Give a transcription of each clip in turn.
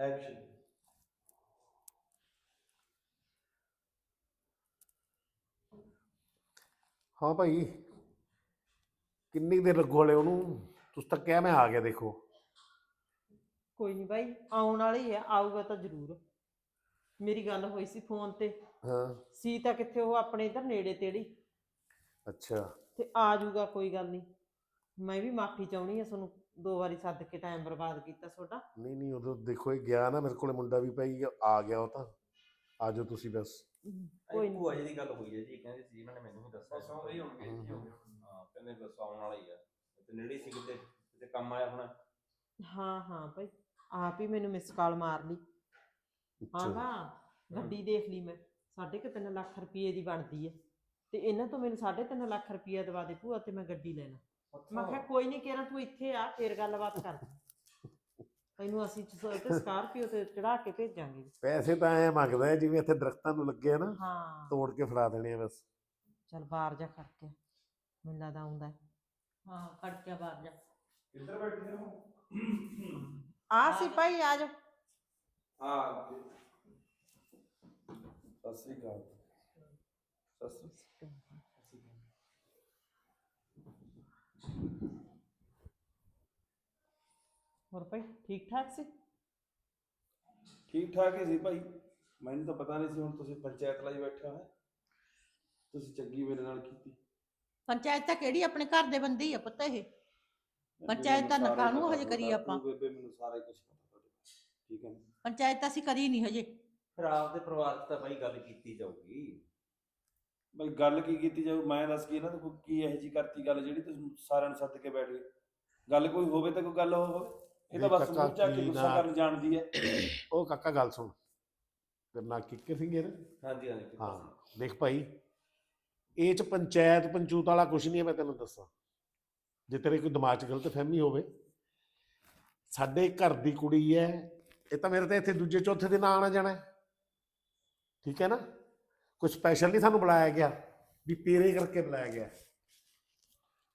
Action ਹਾਂ ਭਾਈ ਕਿੰਨੀ ਦੇਰ ਲੱਗੂ ਹਲੇ ਉਹਨੂੰ? ਤੁਸੀਂ ਤਾਂ ਕਿਹਾ ਮੈਂ ਆ ਗਿਆ ਦੇਖੋ। ਕੋਈ ਨਹੀਂ ਬਾਈ ਆਉਣ ਵਾਲੀ ਹੈ ਆਊਗਾ ਤਾਂ ਜ਼ਰੂਰ। ਮੇਰੀ ਗੱਲ ਹੋਈ ਸੀ ਫੋਨ ਤੇ। ਹਾਂ। ਸੀ ਤਾਂ ਕਿੱਥੇ ਉਹ ਆਪਣੇ ਇਧਰ ਨੇੜੇ ਤੇੜੀ। ਅੱਛਾ। ਤੇ ਆ ਜਾਊਗਾ ਕੋਈ ਗੱਲ ਨਹੀਂ ਮੈਂ ਵੀ ਮਾਫੀ ਚਾਹਣੀ ਆ ਤੁਹਾਨੂੰ। ਦੋ ਵਾਰੀ ਸੱਦ ਕੇ ਟਾਈਮ ਬਰਬਾਦ ਕੀਤਾ ਤੁਹਾਡਾ। ਨਹੀਂ ਨਹੀਂ ਉਦੋਂ ਦੇਖੋ ਇਹ ਗਿਆ ਨਾ ਮੇਰੇ ਕੋਲੇ ਮੁੰਡਾ ਵੀ ਭਾਈ ਆ ਗਿਆ ਉਹ ਤਾਂ। ਆ ਜਾਓ ਤੁਸੀਂ ਬਸ। ਕੋਈ ਭੂਆ ਨਹੀਂ ਜੀ ਦੀ ਗੱਲ ਹੋਈ ਹੈ ਜੀ ਕਹਿੰਦੇ ਸੀ ਇਹਨਾਂ ਨੇ ਮੈਨੂੰ ਵੀ ਦੱਸਿਆ। ਆਉਂਦੇ ਹੀ ਹੋਣਗੇ ਜੀ ਹਮ। ਹਾਂ ਕਹਿੰਦੇ ਬਸ ਆਉਣ ਵਾਲਾ ਹੀ ਆ। ਤੇ ਨੇੜੇ ਸੀ ਕਿਤੇ ਕਿਤੇ ਕੰਮ ਆਇਆ ਹੋਣਾ। ਹਾਂ ਹਾਂ ਭਾਈ ਆਪ ਹੀ ਮੈਨੂੰ ਮਿਸ ਕਾਲ ਮਾਰ ਲਈ। ਹਾਂ ਅੱਛਾ। ਹਾਂ ਗੱਡੀ ਦੇਖ ਲਈ ਮੈਂ ਸਾਢੇ ਕੁ ਤਿੰਨ ਲੱਖ ਰੁਪਏ ਦੀ ਬਣਦੀ ਹੈ। ਤੇ ਇਹਨਾਂ ਤੋਂ ਮੈਨੂੰ ਸਾਢੇ ਤਿੰਨ ਲੱਖ ਰੁਪਏ ਦਵਾ ਦੇ ਭੂਆ ਤੇ ਮੈਂ ਗੱਡੀ ਲੈਣਾ। ਮੈਂ ਕਿਹਾ ਕੋਈ ਨਹੀਂ ਕਿਰਨ ਤੂੰ ਇੱਥੇ ਆ ਫੇਰ ਗੱਲਬਾਤ ਕਰ। ਤੈਨੂੰ ਅਸੀਂ ਸ- ਤੇ ਸਕਾਰਪੀਓ ਤੇ ਚੜਾ ਕੇ ਭੇਜਾਂਗੇ। ਪੈਸੇ ਤਾਂ ਐ ਮੰਗਦਾ ਹੈ ਜਿਵੇਂ ਇੱਥੇ ਦਰਖਤਾਂ ਨੂੰ ਲੱਗੇ ਆ ਨਾ ਹਾਂ। ਤੋੜ ਕੇ ਫੜਾ ਦੇਣੇ ਆ ਬਸ। ਚਲ ਬਾਹਰ ਜਾ ਖੜ ਕੇ ਮੈਨੂੰ ਲੱਗਦਾ ਆਉਂਦਾ ਹੈ। ਹਾਂ ਖੜ ਕੇ ਬਾਹਰ ਜਾ। ਕਿੱਧਰ ਬੈਠੇ ਹੋ? ਆ ਸੀ ਭਾਈ ਆ ਜਾ। ਹਾਂ ਸਤਿ ਸ੍ਰੀ ਅਕਾਲ। ਸਤਿ ਸ੍ਰੀ ਹੋਰ ਭਾਈ ਠੀਕ ਠਾਕ ਸੀ? ਠੀਕ ਠਾਕ ਹੀ ਸੀ ਭਾਈ। ਮੈਨੂੰ ਤਾਂ ਪਤਾ ਨਹੀਂ ਸੀ ਹੁਣ ਤੁਸੀਂ ਪੰਚਾਇਤ ਲਈ ਬੈਠੇ ਹੋ। ਹੈਂ। ਤੁਸੀਂ ਚੰਗੀ ਮੇਰੇ ਨਾਲ ਕੀਤੀ। ਪੰਚਾਇਤ ਤਾਂ ਕਿਹੜੀ ਆਪਣੇ ਘਰ ਦੇ ਬੰਦੇ ਹੀ ਆ ਪੁੱਤ ਇਹ? ਪੰਚਾਇਤ ਤਾਂ ਮੈਨੂੰ ਸਾਰਾ ਨਕਾਨੂੰ ਪਤਾ ਹਜੇ ਕਰੀ ਆਪਾਂ। ਤੂੰ ਬੇਬੇ ਮੈਨੂੰ ਸਾਰਾ ਕੁਝ ਪਤਾ ਤੁਹਾਡੇ ਠੀਕ ਹੈ ਨਾ? ਪੰਚਾਇਤ ਤਾਂ ਅਸੀਂ ਕਰੀ ਨਹੀਂ ਹਜੇ। ਫਿਰ ਆਪਦੇ ਪਰਿਵਾਰ 'ਚ ਤਾਂ ਬਾਈ ਗੱਲ ਕੀਤੀ ਜਾਊਗੀ। ਬਈ ਗੱਲ ਕੀ ਕੀਤੀ ਜਾਊ? ਮੈਂ ਦੱਸ ਕੀ ਇਹਨਾਂ ਤੋਂ ਕੀ ਇਹੋ ਜੀ ਕਰਤੀ ਗੱਲ ਜਿਹੜੀ ਤੁਸੀਂ ਸਾਰਿਆਂ ਨੂੰ ਸੱਦ ਕੇ ਬੈਠ ਗਏ? ਗੱਲ ਕੋਈ ਹੋਵੇ ਤਾਂ ਕੋਈ ਗੱਲ ਹੋਵੇ। ਇਹ ਤਾਂ ਨਹੀਂ ਬਸ ਕਾਕਾ, ਮੂੰਹ ਚੱਕ ਕੇ ਕੀ ਗੁੱਸਾ ਨਾ- ਕਰਨ ਜਾਣਦੀ ਹੈ। ਉਹ ਕਾਕਾ ਗੱਲ ਸੁਣ। ਕਰਨਾ ਕਿੱਕੇ ਫਿੰਗਰ ਹਾਂਜੀ ਹਾਂਜੀ ਕੀਤਾ ਹਾਂ ਦੇਖ ਭਾਈ ਇਹ ਚ ਪੰਚਾਇਤ ਪੰਚੂਤ ਵਾਲਾ ਕੁਝ ਨਹੀਂ ਹੈ ਮੈਂ ਤੈਨੂੰ ਦੱਸਾਂ। ਜੇ ਤੇਰੇ ਕੋਈ ਦਿਮਾਗ 'ਚ ਗਲਤ ਫਹਿਮੀ ਹੋਵੇ ਸਾਡੇ ਘਰ ਦੀ ਕੁੜੀ ਹੈ ਇਹ ਤਾਂ ਮੇਰੇ ਤੇ ਇੱਥੇ ਦੂਜੇ ਚੌਥੇ ਦਿਨ ਆਣਾ ਜਾਣਾ ਹੈ। ਠੀਕ ਹੈ ਨਾ? ਕੋਈ ਸਪੈਸ਼ਲ ਨਹੀਂ ਸਾਨੂੰ ਬੁਲਾਇਆ ਗਿਆ ਵੀ ਤੇਰੇ ਕਰਕੇ ਬੁਲਾਇਆ ਗਿਆ।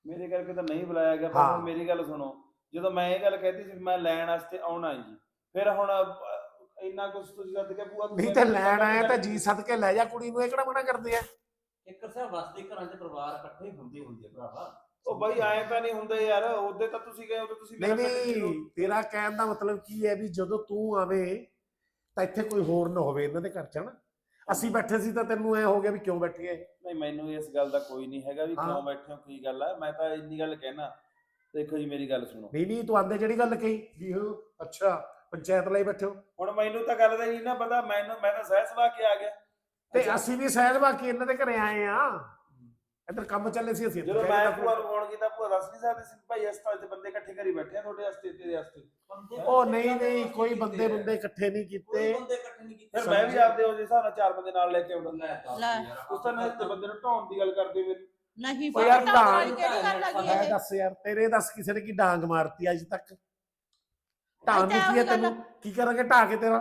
ਮੇਰੇ ਕਰਕੇ ਤਾਂ ਨਹੀਂ ਬੁਲਾਇਆ ਗਿਆ ਪਰ ਹਾਂ। ਹੁਣ ਮੇਰੀ ਗੱਲ ਸੁਣੋ। ਜਦੋਂ ਮੈਂ ਇਹ ਗੱਲ ਕਹਿਤੀ ਸੀ ਵੀ ਮੈਂ ਲੈਣ ਵਾਸਤੇ ਆਉਣਾ ਹੈ ਜੀ ਫਿਰ ਹੁਣ ਅਹ, ਇੰਨਾ ਕੁਝ ਤੁਸੀਂ ਸੱਦ ਕੇ ਪੂਆ ਨਹੀਂ ਤਾਂ ਲੈਣ ਆਇਆ ਤਾਂ ਜੀ ਸੱਦ ਕੇ ਲੈ ਜਾ ਕੁੜੀ ਨੂੰ ਇਹ ਕਿਹੜਾ ਮਨਾ ਕਰਦੇ ਆ? ਇੱਕ ਸਾਹਿਬ ਵਸਦੇ ਘਰਾਂ 'ਚ ਪਰਿਵਾਰ ਇਕੱਠੇ ਹੀ ਹੁੰਦੇ ਹੁੰਦੇ ਆ ਭਰਾਵਾ। ਉਹ ਬਾਈ ਆਏ ਤਾਂ ਨਹੀਂ ਹੁੰਦੇ ਯਾਰ ਉਹਦੇ ਤਾਂ ਤੁਸੀਂ ਗਏ ਉਦੋਂ ਤੁਸੀਂ ਨਹੀਂ ਨਹੀਂ ਤੇਰਾ ਕਹਿਣ ਦਾ ਮਤਲਬ ਕੀ ਹੈ ਵੀ ਜਦੋਂ ਤੂੰ ਆਵੇਂ ਤਾਂ ਇੱਥੇ ਕੋਈ ਹੋਰ ਨਾ ਹੋਵੇ ਇਹਨਾਂ ਦੇ ਘਰ ਚ ਹਨਾ? ਅਸੀਂ ਬੈਠੇ ਸੀ ਤਾਂ ਤੈਨੂੰ ਐ ਹੋ ਗਿਆ ਵੀ ਕਿਉਂ ਬੈਠੇ ਐ ਨਹੀਂ ਮੈਨੂੰ ਇਸ ਗੱਲ ਦਾ ਕੋਈ ਨਹੀਂ ਹੈਗਾ ਵੀ ਹਾਂ। ਕਿਉਂ ਬੈਠੇ ਹੋ ਕੀ ਗੱਲ ਹੈ ਮੈਂ ਤਾਂ ਇੰਨੀ ਗੱਲ ਕਹਿਣਾ। ਦੇਖੋ ਜੀ ਮੇਰੀ ਗੱਲ ਸੁਣੋ। ਨਹੀਂ ਨਹੀਂ ਤੂੰ ਆਂਦੇ ਜਿਹੜੀ ਗੱਲ ਕਹੀ? ਵੀ ਹਾਂ। ਅੱਛਾ ਪੰਚਾਇਤ ਲਈ ਬੈਠੇ ਹੋ। ਹੁਣ ਮੈਨੂੰ ਤਾਂ ਗੱਲ ਦਾ ਨਹੀਂ ਨਾ ਪਤਾ ਮੈਨੂੰ ਮੈਂ ਤਾਂ ਸਹਿ ਸਵਾ ਕੇ ਆ ਗਿਆ। ਤੇ ਅੱਛਾ। ਅਸੀਂ ਵੀ ਸਹਿਜ ਬਾਕੀ ਇਹਨਾਂ ਦੇ ਘਰੇ ਆਏ ਆ। ਇੱਧਰ ਕੰਮ ਚੱਲੇ ਸੀ ਅਸੀਂ ਜਦੋਂ ਮੈਂ ਭੂਆ ਨੂੰ ਫੋਨ ਕੀਤਾ ਭੂਆ ਦੱਸ ਨਹੀਂ ਸਕਦੀ ਸੀ ਭਾਈ ਇਸ ਤਰ੍ਹਾਂ ਦੇ ਬੰਦੇ ਇਕੱਠੇ ਕਰੀ ਬੈਠੇ ਆ ਤੁਹਾਡੇ ਵਾਸਤੇ ਤੇਰੇ ਵਾਸਤੇ। ਉਹ ਨਹੀਂ ਨਹੀਂ ਕੋਈ ਬੰਦੇ ਬੰਦੇ ਇਕੱਠੇ ਨਹੀਂ ਕੋਈ ਕੀਤੇ ਬੰਦੇ ਇਕੱਠੇ ਨਹੀਂ ਕੀਤੇ। ਫਿਰ ਮੈਂ ਵੀ ਆਪਦੇ ਉਹਦੇ ਹਿਸਾਬ ਨਾਲ ਚਾਰ ਬੰਦੇ ਨਾਲ ਲੈ ਕੇ ਆਉਂਦਾ। ਲੈ। ਉਸ ਤਾਂ ਤੇ ਬੰਦੇ ਨੂੰ ਢਾਉਣ ਦੀ ਗੱਲ ਕਰਦੇ ਹੋ ਮੈਨੂੰ ਨਹੀਂ ਉਹ ਯਾਰ ਕਿਹੜੀ ਗੱਲ ਲੱਗੀ ਮੈਂ ਇਹ? ਦੱਸ ਯਾਰ ਤੇਰੇ ਦੱਸ ਕਿਸੇ ਨੇ ਕੀ ਡਾਂਗ ਮਾਰਤੀ ਅੱਜ ਤੱਕ? ਤਾਂ ਦੀ ਕੀ ਹੈ ਉਹੀ ਗੱਲ ਤੈਨੂੰ? ਕੀ ਕਰਾਂਗੇ ਢਾ ਕੇ ਤੇਰਾ?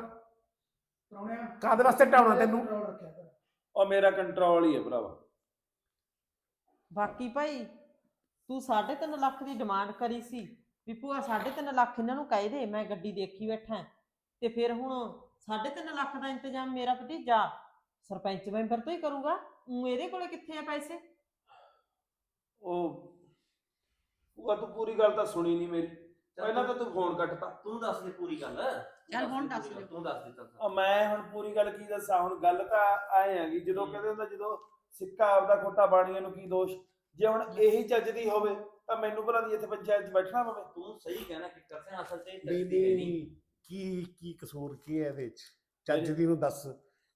ਕਾਹਦੇ ਵਾਸਤੇ ਢਾਉਣਾ ਤੈਨੂੰ? ਉਹ ਮੇਰਾ ਕੰਟਰੋਲ ਹੀ ਹੈ ਭਰਾਵਾ। ਬਾਕੀ ਭਾਈ ਤੂੰ 3.5 ਲੱਖ ਦੀ ਡਿਮਾਂਡ ਕਰੀ ਸੀ ਵੀ ਭੂਆ 3.5 ਲੱਖ ਇਹਨਾਂ ਨੂੰ ਕਹਿ ਦੇ ਮੈਂ ਗੱਡੀ ਦੇਖੀ ਬੈਠਾ। ਤੇ ਫਿਰ ਹੁਣ 3.5 ਲੱਖ ਦਾ ਇੰਤਜ਼ਾਮ ਮੇਰਾ ਭਤੀਜਾ ਸਰਪੰਚ ਮੈਂਬਰ ਤੋਂ ਹੀ ਕਰੂਗਾ। ਊਂ ਇਹਦੇ ਕੋਲੇ ਕਿੱਥੇ ਆ ਪੈਸੇ? ਉਹ ਉਹ ਤੂੰ ਪੂਰੀ ਗੱਲ ਤਾਂ ਸੁਣੀ ਨਹੀਂ ਮੇਰੀ। ਪਹਿਲਾਂ ਤਾਂ ਤੂੰ ਫੋਨ ਕੱਟਤਾ। ਤੂੰ ਦੱਸ ਦੇ ਪੂਰੀ ਗੱਲ। ਚੱਲ ਹੁਣ ਦੱਸ ਦੇ। ਤੂੰ ਦੱਸ ਦੇ ਤਾਂ। ਉਹ ਮੈਂ ਹੁਣ ਪੂਰੀ ਗੱਲ ਕੀ ਦੱਸਾਂ? ਹੁਣ ਗੱਲ ਤਾਂ ਆਏ ਹੈਗੀ ਜਦੋਂ ਕਹਿੰਦੇ ਹੁੰਦਾ ਜਦੋਂ ਸਿੱਕਾ ਆਪਦਾ ਖੋਟਾ ਬਾਣੀਆਂ ਨੂੰ ਕੀ ਦੋਸ਼? ਜੇ ਹੁਣ ਇਹੀ ਚੱਜਦੀ ਹੋਵੇ ਤਾਂ ਮੈਨੂੰ ਭਲਾ ਦੀ ਇੱਥੇ ਪੰਚਾਇਤ 'ਚ ਬੈਠਣਾ ਪਵੇ। ਤੂੰ ਸਹੀ ਕਹਿਣਾ ਕਿ ਕਰਸੇ ਅਸਲ ਤੇ ਨਹੀਂ ਕੀ ਕੀ ਕਸੂਰ ਕੀ ਹੈ ਇਹਦੇ ਚ? ਚੱਜ ਦੀ ਨੂੰ ਦੱਸ।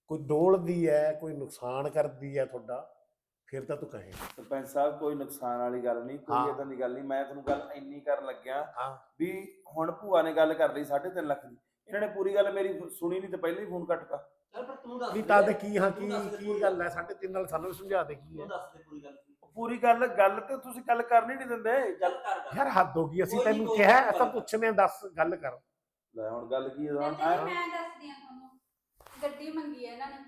ਕੋਈ ਡੋਲਦੀ ਹੈ ਕੋਈ ਨੁਕਸਾਨ ਕਰਦੀ ਹੈ ਤੁਹਾਡਾ? ਫਿਰ ਤਾਂ ਤੂੰ ਕਹੇ ਸਰਪੰਚ ਸਾਹਿਬ ਕੋਈ ਨੁਕਸਾਨ ਵਾਲੀ ਗੱਲ ਨਹੀਂ ਕੋਈ। ਇਦਾਂ ਦੀ ਗੱਲ ਨਹੀਂ। ਮੈਂ ਤੁਹਾਨੂੰ ਗੱਲ ਇੰਨੀ ਕਰਨ ਲੱਗਿਆ ਹਾਂ। ਵੀ ਹੁਣ ਭੂਆ ਨੇ ਗੱਲ ਕਰ ਲਈ 3.5 ਲੱਖ ਦੀ। ਇਹਨਾਂ ਨੇ ਪੂਰੀ ਗੱਲ ਮੇਰੀ ਸੁਣੀ ਨਹੀਂ ਤੇ ਪਹਿਲਾਂ ਹੀ ਫੋਨ ਕੱਟਤਾ ਚੱਲ ਪਰ ਤੂੰ ਦੱਸ ਵੀ ਦੇ। ਤਾਂ ਤੇ ਕੀ ਹਾਂ ਤੂੰ ਕੀ ਦੱਸ ਦੇ ਕੀ ਪੂਰੀ ਗੱਲ ਹੈ? ਸਾਡੇ ਤਿੰਨ ਨਾਲ ਸਾਨੂੰ ਵੀ ਸਮਝਾ ਦੇ ਕੀ ਹੈ। ਤੂੰ ਦੱਸ ਦੇ ਪੂਰੀ ਗੱਲ ਕੀ ਪੂਰੀ ਗੱਲ ਗੱਲ ਤੇ ਤੁਸੀਂ ਗੱਲ ਕਰਨੀ ਨਹੀਂ ਦਿੰਦੇ। ਚੱਲ ਕਰ ਗੱਲ। ਯਾਰ ਹੱਦ ਹੋ ਗਈ। ਅਸੀਂ ਕੋਈ ਨੀ, ਤੈਨੂੰ ਕੋਈ ਕਿਹਾ ਨੀ, ਅਸਾਂ ਆ, ਦੱਸ ਗੱਲ ਕਰ। ਲੈ ਹੁਣ ਗੱਲ ਕੀ ਹੈ ਹੁਣ ਤੇ ਐਂ- ਮੈਂ ਦੱਸਦੀ ਆ ਤੁਹਾਨੂੰ। ਗੱਡੀ ਮੰਗੀ ਹੈ ਇਹਨਾਂ ਨੇ।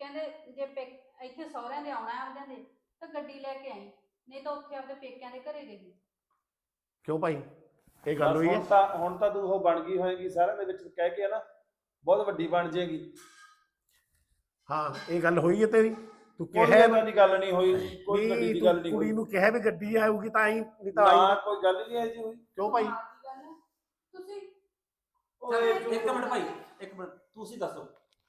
ਕਹਿੰਦੇ ਜੇ ਪੇ- ਇੱਥੇ ਸਹੁਰਿਆਂ ਦੇ ਆਉਣਾ ਉਹਦਿਆਂ ਦੇ ਤਾਂ ਗੱਡੀ ਲੈ ਕੇ ਆਈ ਨਹੀਂ ਤਾਂ ਉੱਥੇ ਆਪਦੇ ਪੇਕਿਆਂ ਦੇ ਘਰੇ ਗਈ। ਕਿਉਂ ਭਾਈ? ਇਹ ਗੱਲ ਹੋਈ ਹੈ? ਹੁਣ ਤਾਂ ਹੁਣ ਤਾਂ ਤੂੰ ਉਹ ਬਣ ਗਈ ਹੋਏਗੀ ਸਾਰਿਆਂ ਦੇ ਵਿੱਚ ਕਹਿ ਕੇ ਨਾ ਬਹੁਤ ਵੱਡੀ ਬਣ ਜਾਏਗੀ। ਹਾਂ ਇਹ ਗੱਲ ਹੋਈ ਹੈ ਤੇਰੀ? ਤੂੰ ਕੋਈ ਕਿਹਾ ਏਦਾਂ ਦੀ ਗੱਲ ਨਹੀਂ ਹੋਈ ਕੋਈ ਗੱਡੀ ਦੀ ਤੂੰ ਗੱਲ ਨਹੀਂ ਕੁੜੀ ਹੋਈ। ਨੂੰ ਕਿਹਾ ਵੀ ਗੱਡੀ ਆਊਗੀ ਤਾਂ ਆਈ ਨਹੀਂ ਤਾਂ ਆਈ ਨਾ। ਕੋਈ ਗੱਲ ਨਹੀਂ ਹੈ ਜੀ ਹੋਈ। ਕਿਉਂ ਭਾਈ? ਕਮਾਲ ਦੀ ਗੱਲ ਹੈ। ਤੁਸੀਂ ਓਏ ਇੱਕ ਮਿੰਟ ਭਾਈ ਇੱਕ ਮਿੰਟ ਤੁਸੀਂ ਦੱਸੋ।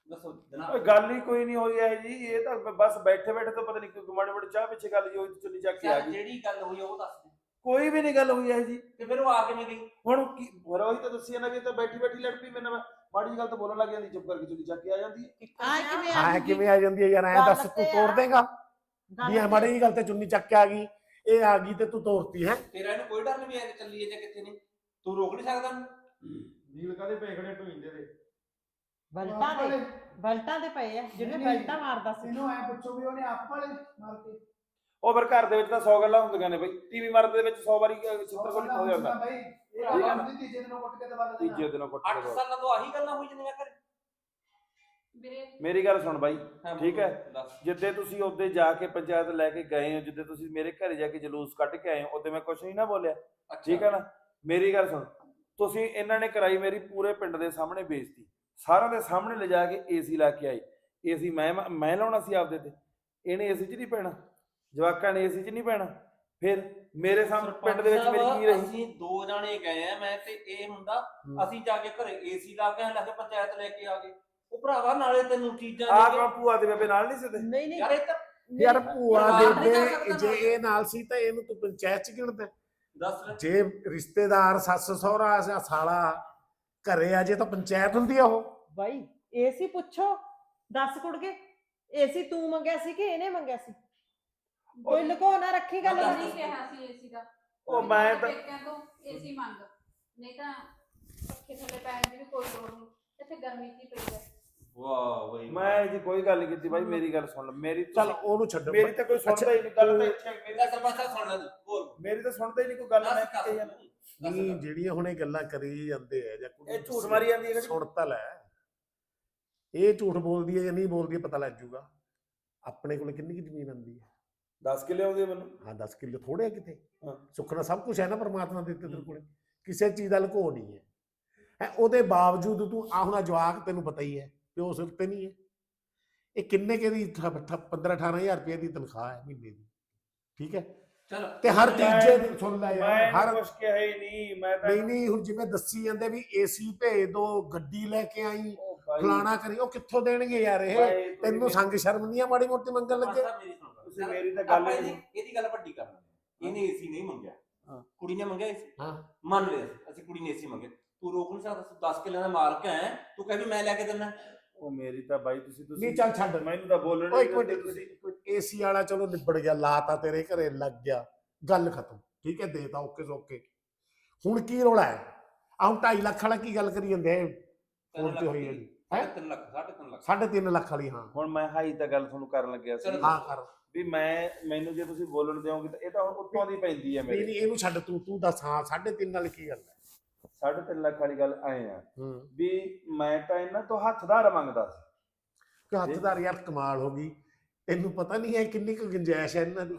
ਦੱਸੋ ਜਨਾਬ। ਗੱਲ ਹੀ ਕੋਈ ਨਹੀਂ ਹੋਈ ਹੈ ਜੀ ਇਹ ਤਾਂ ਬਸ ਬੈਠੇ ਬੈਠੇ ਤਾਂ ਪਤਾ ਨਹੀਂ ਕੋਈ ਮਾੜੀ ਮੋਟੀ ਚਾਹ ਪਿੱਛੇ ਗੱਲ ਜੀ ਹੋਈ ਚੁੰਨੀ ਚੱਕ ਕੇ ਆ ਚੱਲ ਗਈ। ਜਿਹੜੀ ਗੱਲ ਹੋਈ ਉਹ ਦੱਸ ਦੇ ਕੋਈ ਵੀ ਨਹੀਂ ਗੱਲ ਹੋਈ ਹੈ ਜੀ ਤੇ ਫਿਰ ਉਹ ਆ ਕਿਵੇਂ ਗਈ? ਹੁਣ ਕੀ ਹੋਰ ਉਹੀ ਤਾਂ ਦੱਸੀ ਨਾ ਵੀ ਇਹ ਤਾਂ ਬੈਠੀ ਬੈਠੀ ਲੜ ਪਈ ਮੇਰੇ ਨਾਲ ਮਾੜੀ ਜਿਹੀ ਗੱਲ ਤਾਂ ਬੋਲਣ ਲੱਗ ਜਾਂਦੀ ਚੁੱਪ ਕਰਕੇ ਚੁੰਨੀ ਚੱਕ ਕੇ ਆ ਜਾਂਦੀ। ਹੈ ਆ ਕਿਵੇਂ ਆ? ਕਿਵੇਂ ਆ ਜਾਂਦੀ ਹੈ ਯਾਰ ਐਂ ਦੱਸ ਤੂੰ ਤੋੜ। ਦੇਗਾ? ਵੀ ਇਹ ਮਾੜੀ ਜਿਹੀ ਗੱਲ ਤੇ ਚੁੰਨੀ ਚੱਕ ਕੇ ਆ ਗਈ ਇਹ ਆ ਗਈ ਤੇ ਤੂੰ ਤੋੜਤੀ ਹੈ? ਤੇਰਾ ਇਹਨੂੰ ਕੋਈ ਡਰ ਨਹੀਂ ਵੀ ਐ ਚੱਲੀ ਹੈ ਜਾਂ ਕਿੱਥੇ ਨਹੀਂ ਤੂੰ ਰੋਕ ਨਹੀਂ ਸਕਦਾ। ਉਹਨੂੰ? ਨੀਲ ਕਾਦੇ ਪੇਖੜੇ ਢੋਈਂਦੇ ਦੇ ਬਲਟਾਂ ਦੇ ਬਲਟਾਂ ਦੇ ਪਏ ਆ ਜਿਹਨੇ ਬਲਟਾਂ ਮਾਰਦਾ ਸੀ। ਇਹਨੂੰ ਐ ਪੁੱਛੋ ਵੀ ਉਹਨੇ ਆਪ ਵਾਲੇ ਮਾਰ ਕੇ ਉਹ ਫਿਰ ਘਰ ਦੇ ਵਿੱਚ ਤਾਂ 100 ਗੱਲਾਂ ਹੁੰਦੀਆਂ ਨੇ ਬਈ ਟੀਵੀ ਮਾਰਨ ਦੇ ਵਿੱਚ 100 ਵਾਰੀ ਚਿੱਤਰ ਕੋਲ ਹੋ ਜਾਂਦਾ। ਬਈ ਇਹ ਠੀਕ ਹੈ ਨਾ? ਆਪਣੀ ਤੀਜੇ ਦਿਨੋਂ ਕੁੱਟ ਕੇ ਦਬਾ ਦੇਣਾ ਤੀਜੇ ਦਿਨੋਂ ਕੁੱਟ ਅੱਠ ਕੇ ਸਾਲਾਂ ਤੋਂ ਆਹੀ ਗੱਲਾਂ ਹੋਈ ਜਾਂਦੀਆਂ ਘਰੇ। ਵੀਰੇ ਮੇਰੀ ਗੱਲ ਸੁਣ ਬਾਈ ਹਾਂ, ਠੀਕ ਹੈ। ਦੱਸ। ਜਿੱਦੇ ਤੁਸੀਂ ਉਹਦੇ ਜਾ ਕੇ ਪੰਚਾਇਤ ਲੈ ਕੇ ਗਏ ਹੋ ਜਿੱਦੇ ਤੁਸੀਂ ਮੇਰੇ ਘਰੇ ਜਾ ਕੇ ਜਲੂਸ ਕੱਢ ਕੇ ਆਏ ਹੋ ਉਹਦੇ ਮੈਂ ਕੁਝ ਨਹੀਂ ਨਾ ਬੋਲਿਆ। ਠੀਕ ਹੈ ਨਾ? ਮੇਰੀ ਗੱਲ ਸੁਣ ਤੁਸੀਂ ਇਹਨਾਂ ਨੇ ਕਰਾਈ ਮੇਰੀ ਪੂਰੇ ਪਿੰਡ ਦੇ ਸਾਹਮਣੇ ਬੇਇੱਜ਼ਤੀ। ਸਾਰਿਆਂ ਦੇ ਸਾਹਮਣੇ ਲਿਜਾ ਕੇ ਏਸੀ ਲਾ ਕੇ ਆਏ। ਏਸੀ ਮੈਂ ਮੈਂ ਲਾਉਣਾ ਸੀ ਆਪਦੇ ਤੇ। ਇਹਨੇ ਏਸੀ 'ਚ ਨਹੀਂ ਪੈਣਾ। ਜਵਾਕਾਂ ਨੇ ਏਸੀ 'ਚ ਨਹੀਂ ਪੈਣਾ। ਫਿਰ ਮੇਰੇ ਸਾਹਮਣੇ ਪਿੰਡ ਦੇ ਵਿੱਚ ਮੇਰੀ ਕੀ ਰਹੀ? ਅਸੀਂ ਦੋ ਜਾਣੇ ਗਏ ਆ ਮੈਂ ਤੇ ਇਹ ਮੁੰਡਾ। ਹੂੰ। ਅਸੀਂ ਜਾ ਕੇ ਘਰੇ ਏਸੀ ਲਾ ਕੇ ਲੈ ਕੇ ਪੰਚਾਇਤ ਲੈ ਕੇ ਆ ਗਏ। ਉਹ ਭਰਾਵਾ ਨਾਲੇ ਤੈਨੂੰ ਚੀਜ਼ਾਂ ਦੇ ਕਾ ਭੂਆ ਦੇ ਬੇਬੇ ਨਾਲ ਨਹੀਂ ਸਿੱਧੇ ਨਹੀਂ ਨਹੀਂ। ਯਾਰ ਇਹ ਤਾਂ ਯਾਰ ਭੂਆ ਦੇ ਜੇ। ਇਹ ਨਾਲ ਸੀ ਤਾਂ ਇਹਨੂੰ ਤੂੰ ਪੰਚਾਇਤ ਚ ਗਿਣਦਾ। ਦੱਸ। ਜੇ ਰਿਸ਼ਤੇਦਾਰ ਸੱਸ ਸਹੁਰਾ ਜਾਂ ਸਾਲਾ ਘਰੇ ਆ ਜੇ ਤਾਂ ਪੰਚਾਇਤ ਹੁੰਦੀ ਆ ਉਹ। ਬਾਈ ਏਸੀ ਪੁੱਛੋ ਦੱਸ ਕੁੜਗੇ ਏਸੀ ਤੂੰ ਮੰਗਿਆ ਸੀ ਕਿ ਇਹਨੇ ਮੰਗਿਆ ਸੀ? ਕੋਈ ਲੁਕੋ ਨਾ ਰੱਖੀ ਗੱਲ। ਨਹੀਂ ਕਿਹਾ ਸੀ ਏਸੀ ਦਾ ਉਹ ਮੈਂ ਤਾਂ ਪੇਕਿਆਂ ਤੋਂ ਏਸੀ ਮੰਗ। ਨਹੀਂ ਤਾਂ ਪੱਖੇ ਥੱਲੇ ਪੈਣ ਦੀ ਵੀ ਕੋਈ ਲੋੜ ਨਹੀਂ। ਇੱਥੇ ਗਰਮੀ ਕੀ ਪਈ ਹੈ ਵਾਹ ਬਈ। ਮੈਂ ਇਹਦੀ ਕੋਈ ਗੱਲ ਨਹੀਂ ਕੀਤੀ ਬਾਈ ਮੇਰੀ ਗੱਲ ਸੁਣ। ਲੈ ਮੇਰੀ ਚੱਲ ਤੁਸੀਂ- ਉਹਨੂੰ ਛੱਡੋ ਮੇਰੀ ਤਾਂ ਕੋਈ ਸੁਣਦਾ ਹੀ ਨਹੀਂ। ਗੱਲ ਤਾਂ ਇੱਥੇ ਮੇਰੀ ਲੈ ਸਰਪੰਚ ਸਾਹਿਬ ਸੁਣ ਲੈ ਤੂੰ, ਬੋਲ। ਮੇਰੀ ਤਾਂ ਸੁਣਦਾ ਹੀ ਨਹੀਂ ਕੋਈ ਗੱਲ। ਮੈਂ ਦੱਸ ਨਹੀਂ। ਜਿਹੜੀਆਂ ਹੁਣ ਇਹ ਗੱਲਾਂ ਕਰੀ ਜਾਂਦੇ ਇਹ ਝੂਠ ਮਾਰੀ ਜਾਂਦੀ ਹੈ। ਸੁਣ ਤਾਂ ਲੈ। ਇਹ ਝੂਠ ਬੋਲਦੀ ਹੈ ਜਾਂ ਨਹੀਂ ਬੋਲਦੀ ਹੈ ਪਤਾ ਲੱਗ ਜੂਗਾ। ਆਪਣੇ ਕੋਲ ਕਿੰਨੀ ਕੁ ਜ਼ਮੀਨ ਆਂਦੀ ਹੈ? 10 ਕਿੱਲੇ ਆਉਂਦੇ ਮੈਨੂੰ। ਹਾਂ 10 ਕਿੱਲੇ ਥੋੜੇ ਆ ਕਿਤੇ। ਹਾਂ। ਸੁੱਖਣਾ ਸਭ ਕੁਝ ਹੈ ਨਾ ਪਰਮਾਤਮਾ ਦੇ ਦਿੱਤੇ ਤੇਰੇ ਕੋਲੇ। ਕਿਸੇ ਚੀਜ਼ ਦਾ ਲੁਕੋ ਨਹੀਂ ਹੈ। ਹੈ ਉਹਦੇ ਬਾਵਜੂਦ ਤੂੰ ਆ ਹੁਣ ਆਹ ਜਵਾਕ ਤੈਨੂੰ ਪਤਾ ਹੀ ਹੈ ਪਿਓ ਸਿਰ ਤੇ ਨਹੀਂ ਹੈ। ਇਹ ਕਿੰਨੇ ਕੇ ਦੀ 15 18000 ਰੁਪਏ ਦੀ ਤਨਖਾਹ ਹੈ ਮਹੀਨੇ ਦੀ। ਠੀਕ ਹੈ? ਚਲ ਤੇ ਹਰ ਤੀਜੇ ਦਿਨ ਸੁਣ ਲੈ ਯਾਰ ਹਰ ਕੁਝ ਕਿਹਾ ਹੀ ਨਹੀਂ ਮੈਂ ਤਾਂ ਨਹੀਂ ਨਹੀਂ ਹੁਣ ਜਿਵੇਂ ਦੱਸੀ ਜਾਂਦੇ ਵੀ ਏਸੀ ਭੇਜ ਦੋ ਗੱਡੀ ਲੈ ਕੇ ਆਈ ਉਹ ਬਾਈ, ਫਲਾਣਾ ਕਰੀ ਉਹ ਕਿੱਥੋਂ ਦੇਣਗੇ ਯਾਰ ਇਹ? ਤੁਸੀਂ ਤੈਨੂੰ ਸੰਗ ਸ਼ਰਮ ਨਹੀਂ ਆ ਮਾੜੀ ਮੋਟੀ ਮੰਗਣ ਲੱਗੇ? ਮੇਰੀ ਸੁਣ ਤੁਸੀਂ ਮੇਰੀ ਤਾਂ ਗੱਲ ਆਪਾਂ ਹੀ ਇਹਦੀ ਨਹੀਂ ਇਹਦੀ ਗੱਲ ਵੱਡੀ ਕਰ ਲੈਂਦੇ ਇਹਨੇ ਏਸੀ ਨਹੀਂ ਮੰਗਿਆ। ਹਾਂ। ਕੁੜੀ ਨੇ ਮੰਗਿਆ ਏਸੀ? ਹਾਂ। ਮੰਨ ਲਿਆ ਅਸੀਂ, ਅਸੀਂ ਕੁੜੀ ਨੇ ਏਸੀ ਮੰਗਿਆ। ਤੂੰ ਰੋਕ ਨਹੀਂ ਸਕਦਾ ਤੂੰ 10 ਕਿੱਲਿਆਂ ਦਾ ਮਾਲਕ ਹੈ। ਤੂੰ ਕਹਿ ਵੀ ਮੈਂ ਲੈ ਕੇ ਦਿੰਦਾ। ਉਹ ਮੇਰੀ ਤਾਂ ਬਾਈ ਤੁਸੀਂ ਤੁਸੀਂ ਨਹੀਂ ਚੱਲ ਛੱਡ। ਮੈਨੂੰ ਤਾਂ ਬੋਲਣ ਓਏ ਨਹੀਂ ਇੱਕ ਮਿੰਟ ਦਿੰਦੇ ਤੁਸੀਂ। ਏਸੀ ਵਾਲਾ ਚਲੋ ਨਿਬੜ ਗਿਆ ਲਾਤਾ ਤੇਰੇ ਘਰੇ ਲੱਗ ਗਿਆ। ਗੱਲ ਖਤਮ। ਠੀਕ ਹੈ ਦੇਤਾ ਓਕੇ ਓਕੇ। ਹੁਣ ਕੀ ਰੋਲਾ ਹੈ? ਆਹ 2.5 ਲੱਖ ਵਾਲਾ ਕੀ ਗੱਲ ਕਰੀ ਜਾਂਦੇ ਤਿੰਨ ਫੋਨ ਤੇ ਹੋਈ ਹੈ। ਸਾਢੇ ਤਿੰਨ ਲੱਖ ਸਾਢੇ ਤਿੰਨ ਲੱਖ। 3.5 ਲੱਖ ਵਾਲੀ ਹਾਂ। ਹੁਣ ਮੈਂ ਹਾਈ ਤਾਂ ਗੱਲ ਤੁਹਾਨੂੰ ਕਰਨ ਲੱਗਿਆ ਸੀ। ਹਾਂ ਕਰ। ਵੀ ਮੈਂ ਮੈਨੂੰ ਜੇ ਤੁਸੀਂ ਬੋਲਣ ਦਿਓਗੇ ਤਾਂ ਇਹ ਤਾਂ ਹੁਣ ਉੱਤੋਂ ਦੀ ਪੈਂਦੀ ਹੈ ਨਹੀਂ ਮੇਰੇ। ਨਹੀਂ ਇਹਨੂੰ ਛੱਡ ਤੂੰ ਤੂੰ ਦੱਸ ਹਾਂ 3.5 ਨਾਲ ਕੀ ਗੱਲ ਹੈ 3.5 ਲੱਖ ਵਾਲੀ ਗੱਲ ਆਏ ਆ ਹੂੰ। ਵੀ ਮੈਂ ਤਾਂ ਇਹਨਾਂ ਤੋਂ ਹੱਥਦਾਰ ਮੰਗਦਾ ਸੀ। ਕਿ ਹੱਥਦਾਰ ਯਾਰ ਕਮਾਲ ਹੋ ਗਈ। ਤੈਨੂੰ ਪਤਾ ਨਹੀਂ ਹੈ ਕਿੰਨੀ ਕੁ ਗੁੰਜਾਇਸ਼ ਹੈ ਇਹਨਾਂ ਦੀ।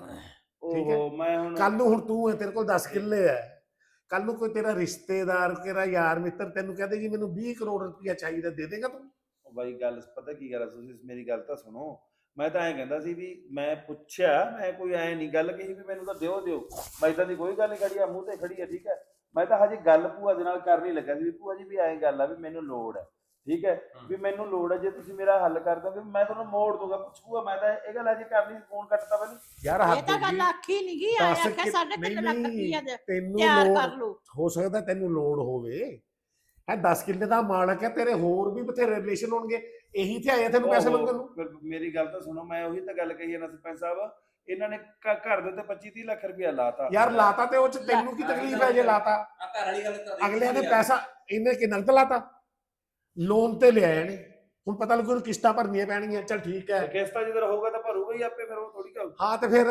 ਠੀਕ ਹੈ। ਉਹ ਮੈਂ ਹੁਣ ਕੱਲ ਨੂੰ ਹੁਣ ਤੂੰ ਹੈ ਤੇਰੇ ਕੋਲ 10 ਕਿੱਲੇ ਹੈ। ਕੱਲ ਨੂੰ ਕੋਈ ਤੇਰਾ ਰਿਸ਼ਤੇਦਾਰ ਤੇਰਾ ਯਾਰ ਮਿੱਤਰ ਤੈਨੂੰ ਕਹਦੇ ਜੀ ਮੈਨੂੰ 20 ਕਰੋੜ ਰੁਪਇਆ ਚਾਹੀਦਾ ਦੇ ਦੇਗਾ ਤੂੰ? ਉਹ ਬਾਈ ਗੱਲ ਪਤਾ ਕੀ ਗੱਲ ਆ, ਤੁਸੀਂ ਮੇਰੀ ਗੱਲ ਤਾਂ ਸੁਣੋ। ਮੈਂ ਤਾਂ ਐਂ ਕਹਿੰਦਾ ਸੀ ਵੀ ਮੈਂ ਪੁੱਛਿਆ ਮੈਂ ਕੋਈ ਐ ਨਹੀਂ ਗੱਲ ਕਹੀ ਵੀ ਮੈਨੂੰ ਤਾਂ ਦਿਓ ਦਿਓ। ਮੈਂ ਤਾਂ ਦੀ ਕੋਈ ਗੱਲ ਨਹੀਂ ਕਰੀ ਆ ਮੂੰਹ ਤੇ ਖੜੀ ਆ ਠੀਕ ਹੈ। ਮੈਂ ਤਾਂ ਹਜੇ ਗੱਲ ਭੂਆ ਦੇ ਨਾਲ ਕਰਨੀ ਲੱਗਾ ਸੀ ਵੀ ਭੂਆ ਜੀ ਵੀ ਐਂ ਗੱਲ ਆ ਵੀ ਮੈਨੂੰ ਲੋੜ ਹੈ ਠੀਕ ਹੈ? ਵੀ ਮੈਨੂੰ ਲੋੜ ਹੈ ਜੇ ਤੁਸੀਂ ਮੇਰਾ ਹੱਲ ਕਰ ਦੋਗੇ ਮੈਂ ਤੁਹਾਨੂੰ ਮੋੜ ਦੂੰਗਾ ਪੁੱਛੂਗਾ ਮੈਂ ਤਾਂ ਇਹ ਗੱਲ ਅਜੇ ਕਰਨੀ ਫੋਨ ਕੱਟਤਾ ਪਹਿਲਾਂ। ਯਾਰ ਇਹ ਤਾਂ ਗੱਲ ਆਖੀ ਨਹੀਂ ਗਈ ਆਇਆ ਦਸ ਕਿ- ਨਹੀਂ, ਤਿੰਨ ਲੱਖ ਨਹੀਂ, ਰੁਪਈਆ ਦੇ ਤੈਨੂੰ ਤਿਆਰ ਲੋੜ ਕਰ ਲਓ। ਹੋ ਸਕਦਾ ਤੈਨੂੰ ਲੋੜ ਹੋਵੇ। ਹੈ 10 ਕਿੱਲੇ ਦਾ ਮਾਲਕ ਹੈ ਤੇਰੇ ਹੋਰ ਵੀ ਬਥੇਰੇ ਰਿਲੇਸ਼ਨ ਹੋਣਗੇ। ਇਹੀ ਤੇ ਆਏ ਤੈਨੂੰ ਪੈਸੇ ਮੰਗਣ ਨੂੰ। ਮੇਰੀ ਗੱਲ ਤਾਂ ਸੁਣੋ ਮੈਂ ਉਹੀ ਤਾਂ ਗੱਲ ਕਹੀ ਹੈ ਨਾ ਸਰਪੰਚ ਸਾਹਿਬ। ਇਹਨਾਂ ਨੇ ਘ- ਘਰ ਦੇ ਤੇ 25 30 ਲੱਖ ਰੁਪਇਆ ਲਾਤਾ। ਯਾਰ ਲਾਤਾ ਤੇ ਉਹ ਚ ਤੈਨੂੰ ਕੀ ਤਕਲੀਫ ਹੈ ਜੇ ਲਾਤਾ? ਆ ਘਰ ਵਾਲੀ ਗੱਲ ਕਰ ਅਗਲਿਆਂ ਨੇ ਪੈਸਾ ਇਹਨੇ ਕਿ ਨਗਦ ਲਾਤਾ? ਲੋਨ ਤੇ ਲਿਆਏ ਨੇ ਹੁਣ ਪਤਾ ਲੱਗੂ ਇਹਨੂੰ ਕਿਸ਼ਤਾਂ ਭਰਨੀਆਂ ਪੈਣਗੀਆਂ। ਚਲ ਠੀਕ ਹੈ। ਕਿਸ਼ਤਾ ਜਦੋਂ ਹੋਊਗਾ ਤਾਂ ਭਰੂਗਾ ਹੀ ਆਪੇ ਫਿਰ ਉਹ ਥੋੜੀ ਗੱਲ ਹਾਂ ਤੇ ਫਿਰ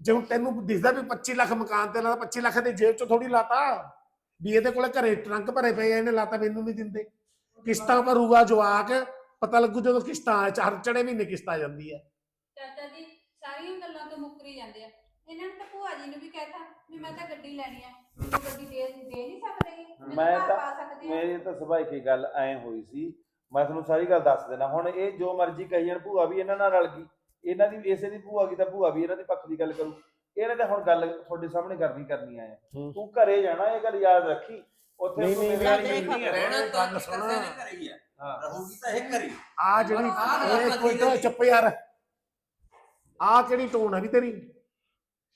ਜੇ ਹੁਣ ਤੈਨੂੰ ਦਿਸਦਾ ਵੀ 25 ਲੱਖ ਮਕਾਨ ਤੇ ਲਾਤਾ 25 ਲੱਖ ਦੇ ਜੇਬ ਚੋਂ ਥੋੜੀ ਲਾਤਾ? ਵੀ ਇਹਦੇ ਕੋਲੇ ਘਰੇ ਟਰੰਕ ਭਰੇ ਪਏ ਆ ਇਹਨੇ ਲਾਤਾ ਮੈਨੂੰ ਨਹੀਂ ਦਿੰਦੇ। ਕਿਸ਼ਤਾਂ ਭਰੂਗਾ ਜਵਾਕ ਪਤਾ ਲੱਗੂ ਜਦੋਂ ਕਿਸ਼ਤਾਂ ਆ ਚਾਰ ਚੜੇ ਮਹੀਨੇ ਕਿਸ਼ਤ ਆ ਜਾਂਦੀ ਹੈ। ਚਾਚਾ ਜੀ ਸਾਰੀਆਂ ਗੱਲਾਂ ਤੋਂ ਮੁੱਕਰੀ ਜਾਂਦੇ ਆ। ਇਹਨਾਂ ਨੇ ਤਾਂ ਭੂਆ ਜੀ ਨੂੰ ਵੀ ਕਹਿਤਾ ਵੀ ਮੈਂ ਤਾਂ ਗੱਡੀ ਲੈਣੀ ਮੈਨੂੰ ਗੱਡੀ ਦੇ ਦੇ ਨਹੀਂ ਸਕਦੇਗੇ ਮੈਨੂੰ ਮੈਂ ਘਰ ਤਾਂ- ਪਾ ਸਕਦੇ ਆ। ਮੇਰੀ ਤਾਂ ਸੁਭਾਅ ਕੀ ਗੱਲ ਐ ਹੋਈ ਸੀ। ਮੈਂ ਤੁਹਾਨੂੰ ਸਾਰੀ ਗੱਲ ਦੱਸ ਦੇਣਾ। ਹੁਣ ਇਹ ਜੋ ਮਰਜ਼ੀ ਕਹੀ ਜਾਣ ਭੂਆ ਵੀ ਇਹਨਾਂ ਨਾਲ ਰਲ ਗਈ। ਇਹਨਾਂ ਦੀ ਇਸੇ ਦੀ ਭੂਆ ਕੀ ਤਾਂ ਭੂਆ ਵੀ ਇਹਨਾਂ ਦੇ ਪੱਖ ਦੀ ਗੱਲ ਕਰੂ। ਇਹਨੇ ਤਾਂ ਹੁਣ ਗੱਲ ਤੁਹਾਡੇ ਸਾਹਮਣੇ ਕਰਨੀ ਕਰਨੀ ਆਇਆ ਹੂੰ। ਤੂੰ ਘਰੇ ਜਾਣਾ ਇਹ ਗੱਲ ਯਾਦ ਰੱਖੀ। ਉੱਥੇ ਨਹੀਂ, ਤੂੰ ਨਹੀਂ, ਮੇਰੇ ਹੈ। ਰਹਿਣਾ ਤਾਂ ਗੱਲ ਸੁਣ। ਕਿਸੇ ਨੇ ਕਰੀ ਹੈ ਹਾਂ। ਰਹੂਗੀ ਤਾਂ ਇਹ ਕਰੀ ਆ ਜਿਹੜੀ ਆਹ ਇਹ ਗੱਲ ਕੋਈ ਤਾਂ ਕਰੀ। ਚੁੱਪ ਯਾਰ। ਆ ਕਿਹੜੀ ਟੋਨ ਹੈ ਵੀ ਤੇਰੀ?